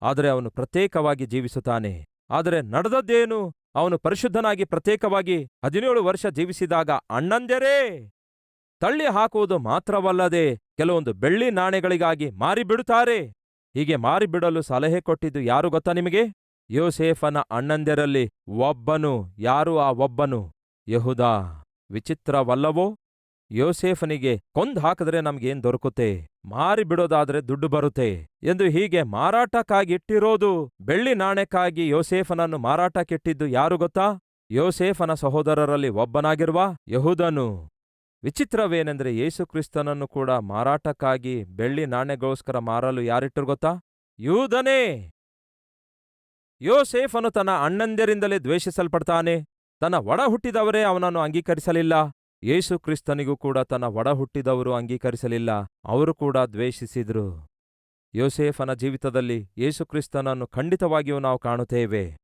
ಆದರೆ ಅವನು ಪ್ರತ್ಯೇಕವಾಗಿ ಜೀವಿಸುತ್ತಾನೆ. ಆದರೆ ನಡೆದದ್ದೇನು? ಅವನು ಪರಿಶುದ್ಧನಾಗಿ ಪ್ರತ್ಯೇಕವಾಗಿ ಹದಿನೇಳು ವರ್ಷ ಜೀವಿಸಿದಾಗ ಅಣ್ಣಂದ್ಯರೇ ತಳ್ಳಿ ಹಾಕುವುದು ಮಾತ್ರವಲ್ಲದೆ ಕೆಲವೊಂದು ಬೆಳ್ಳಿ ನಾಣ್ಯಗಳಿಗಾಗಿ ಮಾರಿಬಿಡುತ್ತಾರೆ. ಹೀಗೆ ಮಾರಿಬಿಡಲು ಸಲಹೆ ಕೊಟ್ಟಿದ್ದು ಯಾರು ಗೊತ್ತಾ ನಿಮಗೆ? ಯೋಸೇಫನ ಅಣ್ಣಂದಿರಲ್ಲಿ ಒಬ್ಬನು, ಯಾರು ಆ ಒಬ್ಬನು? ಯಹುದ. ವಿಚಿತ್ರವಲ್ಲವೋ? ಯೋಸೇಫನಿಗೆ, ಕೊಂದ್ ಹಾಕಿದ್ರೆ ನಮ್ಗೇನ್ ದೊರಕುತ್ತೆ? ಮಾರಿ ಬಿಡೋದಾದ್ರೆ ದುಡ್ಡು ಬರುತ್ತೆ? ಎಂದು ಹೀಗೆ ಮಾರಾಟಕ್ಕಾಗಿಟ್ಟಿರೋದು ಬೆಳ್ಳಿ ನಾಣ್ಯಕ್ಕಾಗಿ ಯೋಸೇಫನನ್ನು ಮಾರಾಟಕ್ಕಿಟ್ಟಿದ್ದು ಯಾರು ಗೊತ್ತಾ? ಯೋಸೇಫನ ಸಹೋದರರಲ್ಲಿ ಒಬ್ಬನಾಗಿರುವ ಯಹುದನು. ವಿಚಿತ್ರವೇನೆಂದರೆ ಯೇಸುಕ್ರಿಸ್ತನನ್ನು ಕೂಡ ಮಾರಾಟಕ್ಕಾಗಿ ಬೆಳ್ಳಿ ನಾಣ್ಯಗೋಸ್ಕರ ಮಾರಲು ಯಾರಿಟ್ಟರು ಗೊತ್ತಾ? ಯೂದನೇ! ಯೋಸೇಫನು ತನ್ನ ಅಣ್ಣಂದಿರಿಂದಲೇ ದ್ವೇಷಿಸಲ್ಪಡ್ತಾನೆ. ತನ್ನ ಒಡ ಹುಟ್ಟಿದವರೇ ಅವನನ್ನು ಅಂಗೀಕರಿಸಲಿಲ್ಲ. ಯೇಸು ಕ್ರಿಸ್ತನಿಗೂ ಕೂಡ ತನ್ನ ಒಡ ಹುಟ್ಟಿದವರು ಅಂಗೀಕರಿಸಲಿಲ್ಲ. ಅವರು ಕೂಡ ದ್ವೇಷಿಸಿದ್ರು. ಯೋಸೇಫನ ಜೀವಿತದಲ್ಲಿ ಯೇಸುಕ್ರಿಸ್ತನನ್ನು ಖಂಡಿತವಾಗಿಯೂ ನಾವು ಕಾಣುತ್ತೇವೆ.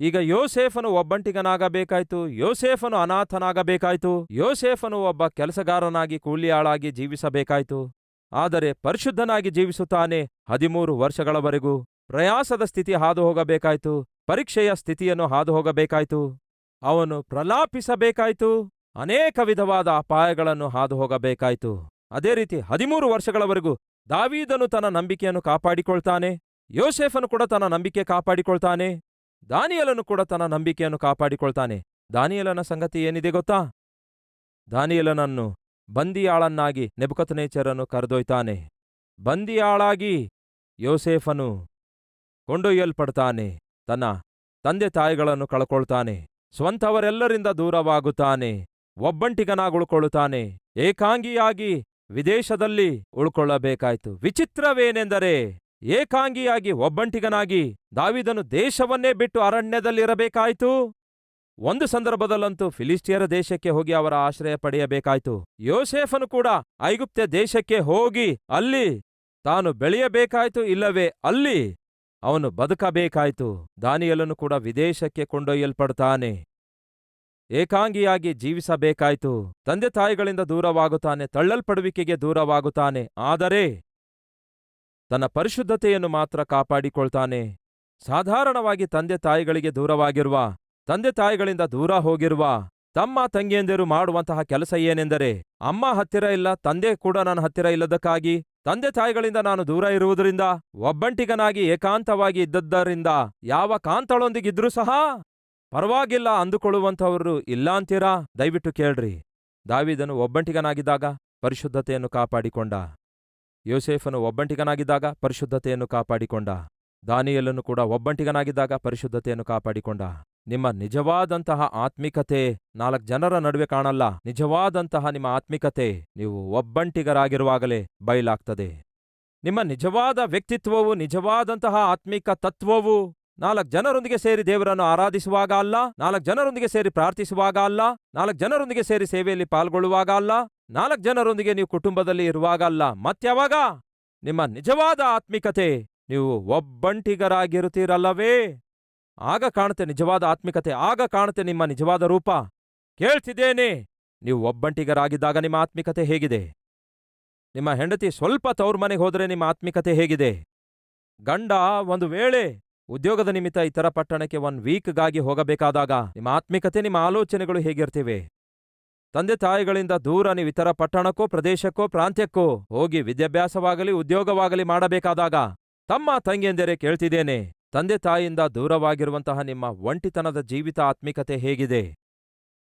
ಈಗ ಯೋಸೇಫನು ಒಬ್ಬಂಟಿಗನಾಗಬೇಕಾಯ್ತು. ಯೋಸೇಫನು ಅನಾಥನಾಗಬೇಕಾಯ್ತು. ಯೋಸೇಫನು ಒಬ್ಬ ಕೆಲಸಗಾರನಾಗಿ, ಕೂಲಿಯಾಳಾಗಿ ಜೀವಿಸಬೇಕಾಯ್ತು. ಆದರೆ ಪರಿಶುದ್ಧನಾಗಿ ಜೀವಿಸುತ್ತಾನೆ ಹದಿಮೂರು ವರ್ಷಗಳವರೆಗೂ. ಪ್ರಯಾಸದ ಸ್ಥಿತಿ ಹಾದು ಹೋಗಬೇಕಾಯ್ತು ಪರೀಕ್ಷೆಯ ಸ್ಥಿತಿಯನ್ನು ಹಾದು ಹೋಗಬೇಕಾಯ್ತು ಅವನು ಪ್ರಲಾಪಿಸಬೇಕಾಯಿತು, ಅನೇಕ ವಿಧವಾದ ಅಪಾಯಗಳನ್ನು ಹಾದು ಹೋಗಬೇಕಾಯಿತು ಅದೇ ರೀತಿ ಹದಿಮೂರು ವರ್ಷಗಳವರೆಗೂ ದಾವೀದನು ತನ್ನ ನಂಬಿಕೆಯನ್ನು ಕಾಪಾಡಿಕೊಳ್ತಾನೆ, ಯೋಸೇಫನು ಕೂಡ ತನ್ನ ನಂಬಿಕೆ ಕಾಪಾಡಿಕೊಳ್ತಾನೆ, ದಾನಿಯಲನು ಕೂಡ ತನ್ನ ನಂಬಿಕೆಯನ್ನು ಕಾಪಾಡಿಕೊಳ್ತಾನೆ. ದಾನಿಯಲನ ಸಂಗತಿ ಏನಿದೆ ಗೊತ್ತಾ? ದಾನಿಯಲನನ್ನು ಬಂದಿಯಾಳನ್ನಾಗಿ ನೆಬುಕತನೇಚರನು ಕರೆದೊಯ್ತಾನೆ. ಬಂದಿಯಾಳಾಗಿ ಯೋಸೇಫನು ಕೊಂಡೊಯ್ಯಲ್ಪಡ್ತಾನೆ, ತನ್ನ ತಂದೆ ತಾಯಿಗಳನ್ನು ಕಳ್ಕೊಳ್ತಾನೆ. ಸ್ವಂತವರೆಲ್ಲರಿಂದ ದೂರವಾಗುತ್ತಾನೆ ಒಬ್ಬಂಟಿಗನಾಗುಳ್ಕೊಳ್ಳುತ್ತಾನೆ ಏಕಾಂಗಿಯಾಗಿ ವಿದೇಶದಲ್ಲಿ ಉಳ್ಕೊಳ್ಳಬೇಕಾಯ್ತು. ವಿಚಿತ್ರವೇನೆಂದರೆ, ಏಕಾಂಗಿಯಾಗಿ ಒಬ್ಬಂಟಿಗನಾಗಿ ದಾವಿದನು ದೇಶವನ್ನೇ ಬಿಟ್ಟು ಅರಣ್ಯದಲ್ಲಿರಬೇಕಾಯ್ತು. ಒಂದು ಸಂದರ್ಭದಲ್ಲಂತೂ ಫಿಲಿಸ್ಟಿಯರ ದೇಶಕ್ಕೆ ಹೋಗಿ ಅವರ ಆಶ್ರಯ ಪಡೆಯಬೇಕಾಯ್ತು. ಯೋಸೇಫನು ಕೂಡ ಐಗುಪ್ತ ದೇಶಕ್ಕೆ ಹೋಗಿ ಅಲ್ಲಿ ತಾನು ಬೆಳೆಯಬೇಕಾಯ್ತು ಇಲ್ಲವೇ ಅಲ್ಲಿ? ಅವನು ಬದುಕಬೇಕಾಯಿತು. ದಾನಿಯಲನು ಕೂಡ ವಿದೇಶಕ್ಕೆ ಕೊಂಡೊಯ್ಯಲ್ಪಡ್ತಾನೆ ಏಕಾಂಗಿಯಾಗಿ ಜೀವಿಸಬೇಕಾಯಿತು. ತಂದೆ ತಾಯಿಗಳಿಂದ ದೂರವಾಗುತ್ತಾನೆ, ತಳ್ಳಲ್ಪಡುವಿಕೆಗೆ ದೂರವಾಗುತ್ತಾನೆ. ಆದರೆ ತನ್ನ ಪರಿಶುದ್ಧತೆಯನ್ನು ಮಾತ್ರ ಕಾಪಾಡಿಕೊಳ್ತಾನೆ. ಸಾಧಾರಣವಾಗಿ ತಂದೆ ತಾಯಿಗಳಿಗೆ ದೂರವಾಗಿರುವ, ತಂದೆ ತಾಯಿಗಳಿಂದ ದೂರ ಹೋಗಿರುವ ತಮ್ಮ ತಂಗಿಯಂದಿರು ಮಾಡುವಂತಹ ಕೆಲಸ ಏನೆಂದರೆ, ಅಮ್ಮ ಹತ್ತಿರ ಇಲ್ಲ, ತಂದೆ ಕೂಡ ನನ್ನ ಹತ್ತಿರ ಇಲ್ಲದಕ್ಕಾಗಿ, ತಂದೆ ತಾಯಿಗಳಿಂದ ನಾನು ದೂರ ಇರುವುದರಿಂದ, ಒಬ್ಬಂಟಿಗನಾಗಿ ಏಕಾಂತವಾಗಿ ಇದ್ದದ್ದರಿಂದ ಯಾವ ಕಾಂತಳೊಂದಿಗಿದ್ರೂ ಸಹ ಪರವಾಗಿಲ್ಲ ಅಂದುಕೊಳ್ಳುವಂಥವರು ಇಲ್ಲ ಅಂತೀರಾ? ದಯವಿಟ್ಟು ಕೇಳ್ರಿ. ದಾವಿದನು ಒಬ್ಬಂಟಿಗನಾಗಿದ್ದಾಗ ಪರಿಶುದ್ಧತೆಯನ್ನು ಕಾಪಾಡಿಕೊಂಡ. ಯೋಸೇಫನು ಒಬ್ಬಂಟಿಗನಾಗಿದ್ದಾಗ ಪರಿಶುದ್ಧತೆಯನ್ನು ಕಾಪಾಡಿಕೊಂಡ. ದಾನಿಯಲ್ಲನ್ನು ಕೂಡ ಒಬ್ಬಂಟಿಗನಾಗಿದ್ದಾಗ ಪರಿಶುದ್ಧತೆಯನ್ನು ಕಾಪಾಡಿಕೊಂಡ. ನಿಮ್ಮ ನಿಜವಾದಂತಹ ಆತ್ಮಿಕತೆ ನಾಲ್ಕು ಜನರ ನಡುವೆ ಕಾಣಲ್ಲ. ನಿಜವಾದಂತಹ ನಿಮ್ಮ ಆತ್ಮಿಕತೆ ನೀವು ಒಬ್ಬಂಟಿಗರಾಗಿರುವಾಗಲೇ ಬಯಲಾಗ್ತದೆ. ನಿಮ್ಮ ನಿಜವಾದ ವ್ಯಕ್ತಿತ್ವವು, ನಿಜವಾದಂತಹ ಆತ್ಮಿಕ ತತ್ವವು ನಾಲ್ಕು ಜನರೊಂದಿಗೆ ಸೇರಿ ದೇವರನ್ನು ಆರಾಧಿಸುವಾಗ ಅಲ್ಲ, ನಾಲ್ಕು ಜನರೊಂದಿಗೆ ಸೇರಿ ಪ್ರಾರ್ಥಿಸುವಾಗ ಅಲ್ಲ, ನಾಲ್ಕು ಜನರೊಂದಿಗೆ ಸೇರಿ ಸೇವೆಯಲ್ಲಿ ಪಾಲ್ಗೊಳ್ಳುವಾಗ ಅಲ್ಲ, ನಾಲ್ಕು ಜನರೊಂದಿಗೆ ನೀವು ಕುಟುಂಬದಲ್ಲಿ ಇರುವಾಗ ಅಲ್ಲ. ಮತ್ಯಾವಾಗ ನಿಮ್ಮ ನಿಜವಾದ ಆತ್ಮಿಕತೆ ನೀವು ಒಬ್ಬಂಟಿಗರಾಗಿರುತ್ತೀರಲ್ಲವೇ? ಆಗ ಕಾಣುತ್ತೆ ನಿಜವಾದ ಆತ್ಮಿಕತೆ, ಆಗ ಕಾಣುತ್ತೆ ನಿಮ್ಮ ನಿಜವಾದ ರೂಪ. ಕೇಳ್ತಿದ್ದೇನೆ, ನೀವು ಒಬ್ಬಂಟಿಗರಾಗಿದ್ದಾಗ ನಿಮ್ಮ ಆತ್ಮಿಕತೆ ಹೇಗಿದೆ? ನಿಮ್ಮ ಹೆಂಡತಿ ಸ್ವಲ್ಪ ತವ್ರ ಮನೆಗೆ ಹೋದರೆ ನಿಮ್ಮ ಆತ್ಮಿಕತೆ ಹೇಗಿದೆ? ಗಂಡ ಒಂದು ವೇಳೆ ಉದ್ಯೋಗದ ನಿಮಿತ್ತ ಇತರ ಪಟ್ಟಣಕ್ಕೆ ಒನ್ ವೀಕ್ಗಾಗಿ ಹೋಗಬೇಕಾದಾಗ ನಿಮ್ಮ ಆತ್ಮಿಕತೆ, ನಿಮ್ಮ ಆಲೋಚನೆಗಳು ಹೇಗಿರ್ತಿವೆ? ತಂದೆ ತಾಯಿಗಳಿಂದ ದೂರ ನೀವು ಇತರ ಪಟ್ಟಣಕ್ಕೋ, ಪ್ರದೇಶಕ್ಕೋ, ಪ್ರಾಂತ್ಯಕ್ಕೋ ಹೋಗಿ ವಿದ್ಯಾಭ್ಯಾಸವಾಗಲಿ, ಉದ್ಯೋಗವಾಗಲಿ ಮಾಡಬೇಕಾದಾಗ ತಮ್ಮ ತಂಗಿಯಂದರೆ ಕೇಳ್ತಿದ್ದೇನೆ ತಂದೆ ತಾಯಿಯಿಂದ ದೂರವಾಗಿರುವಂತಹ ನಿಮ್ಮ ಒಂಟಿತನದ ಜೀವಿತ ಆತ್ಮಿಕತೆ ಹೇಗಿದೆ?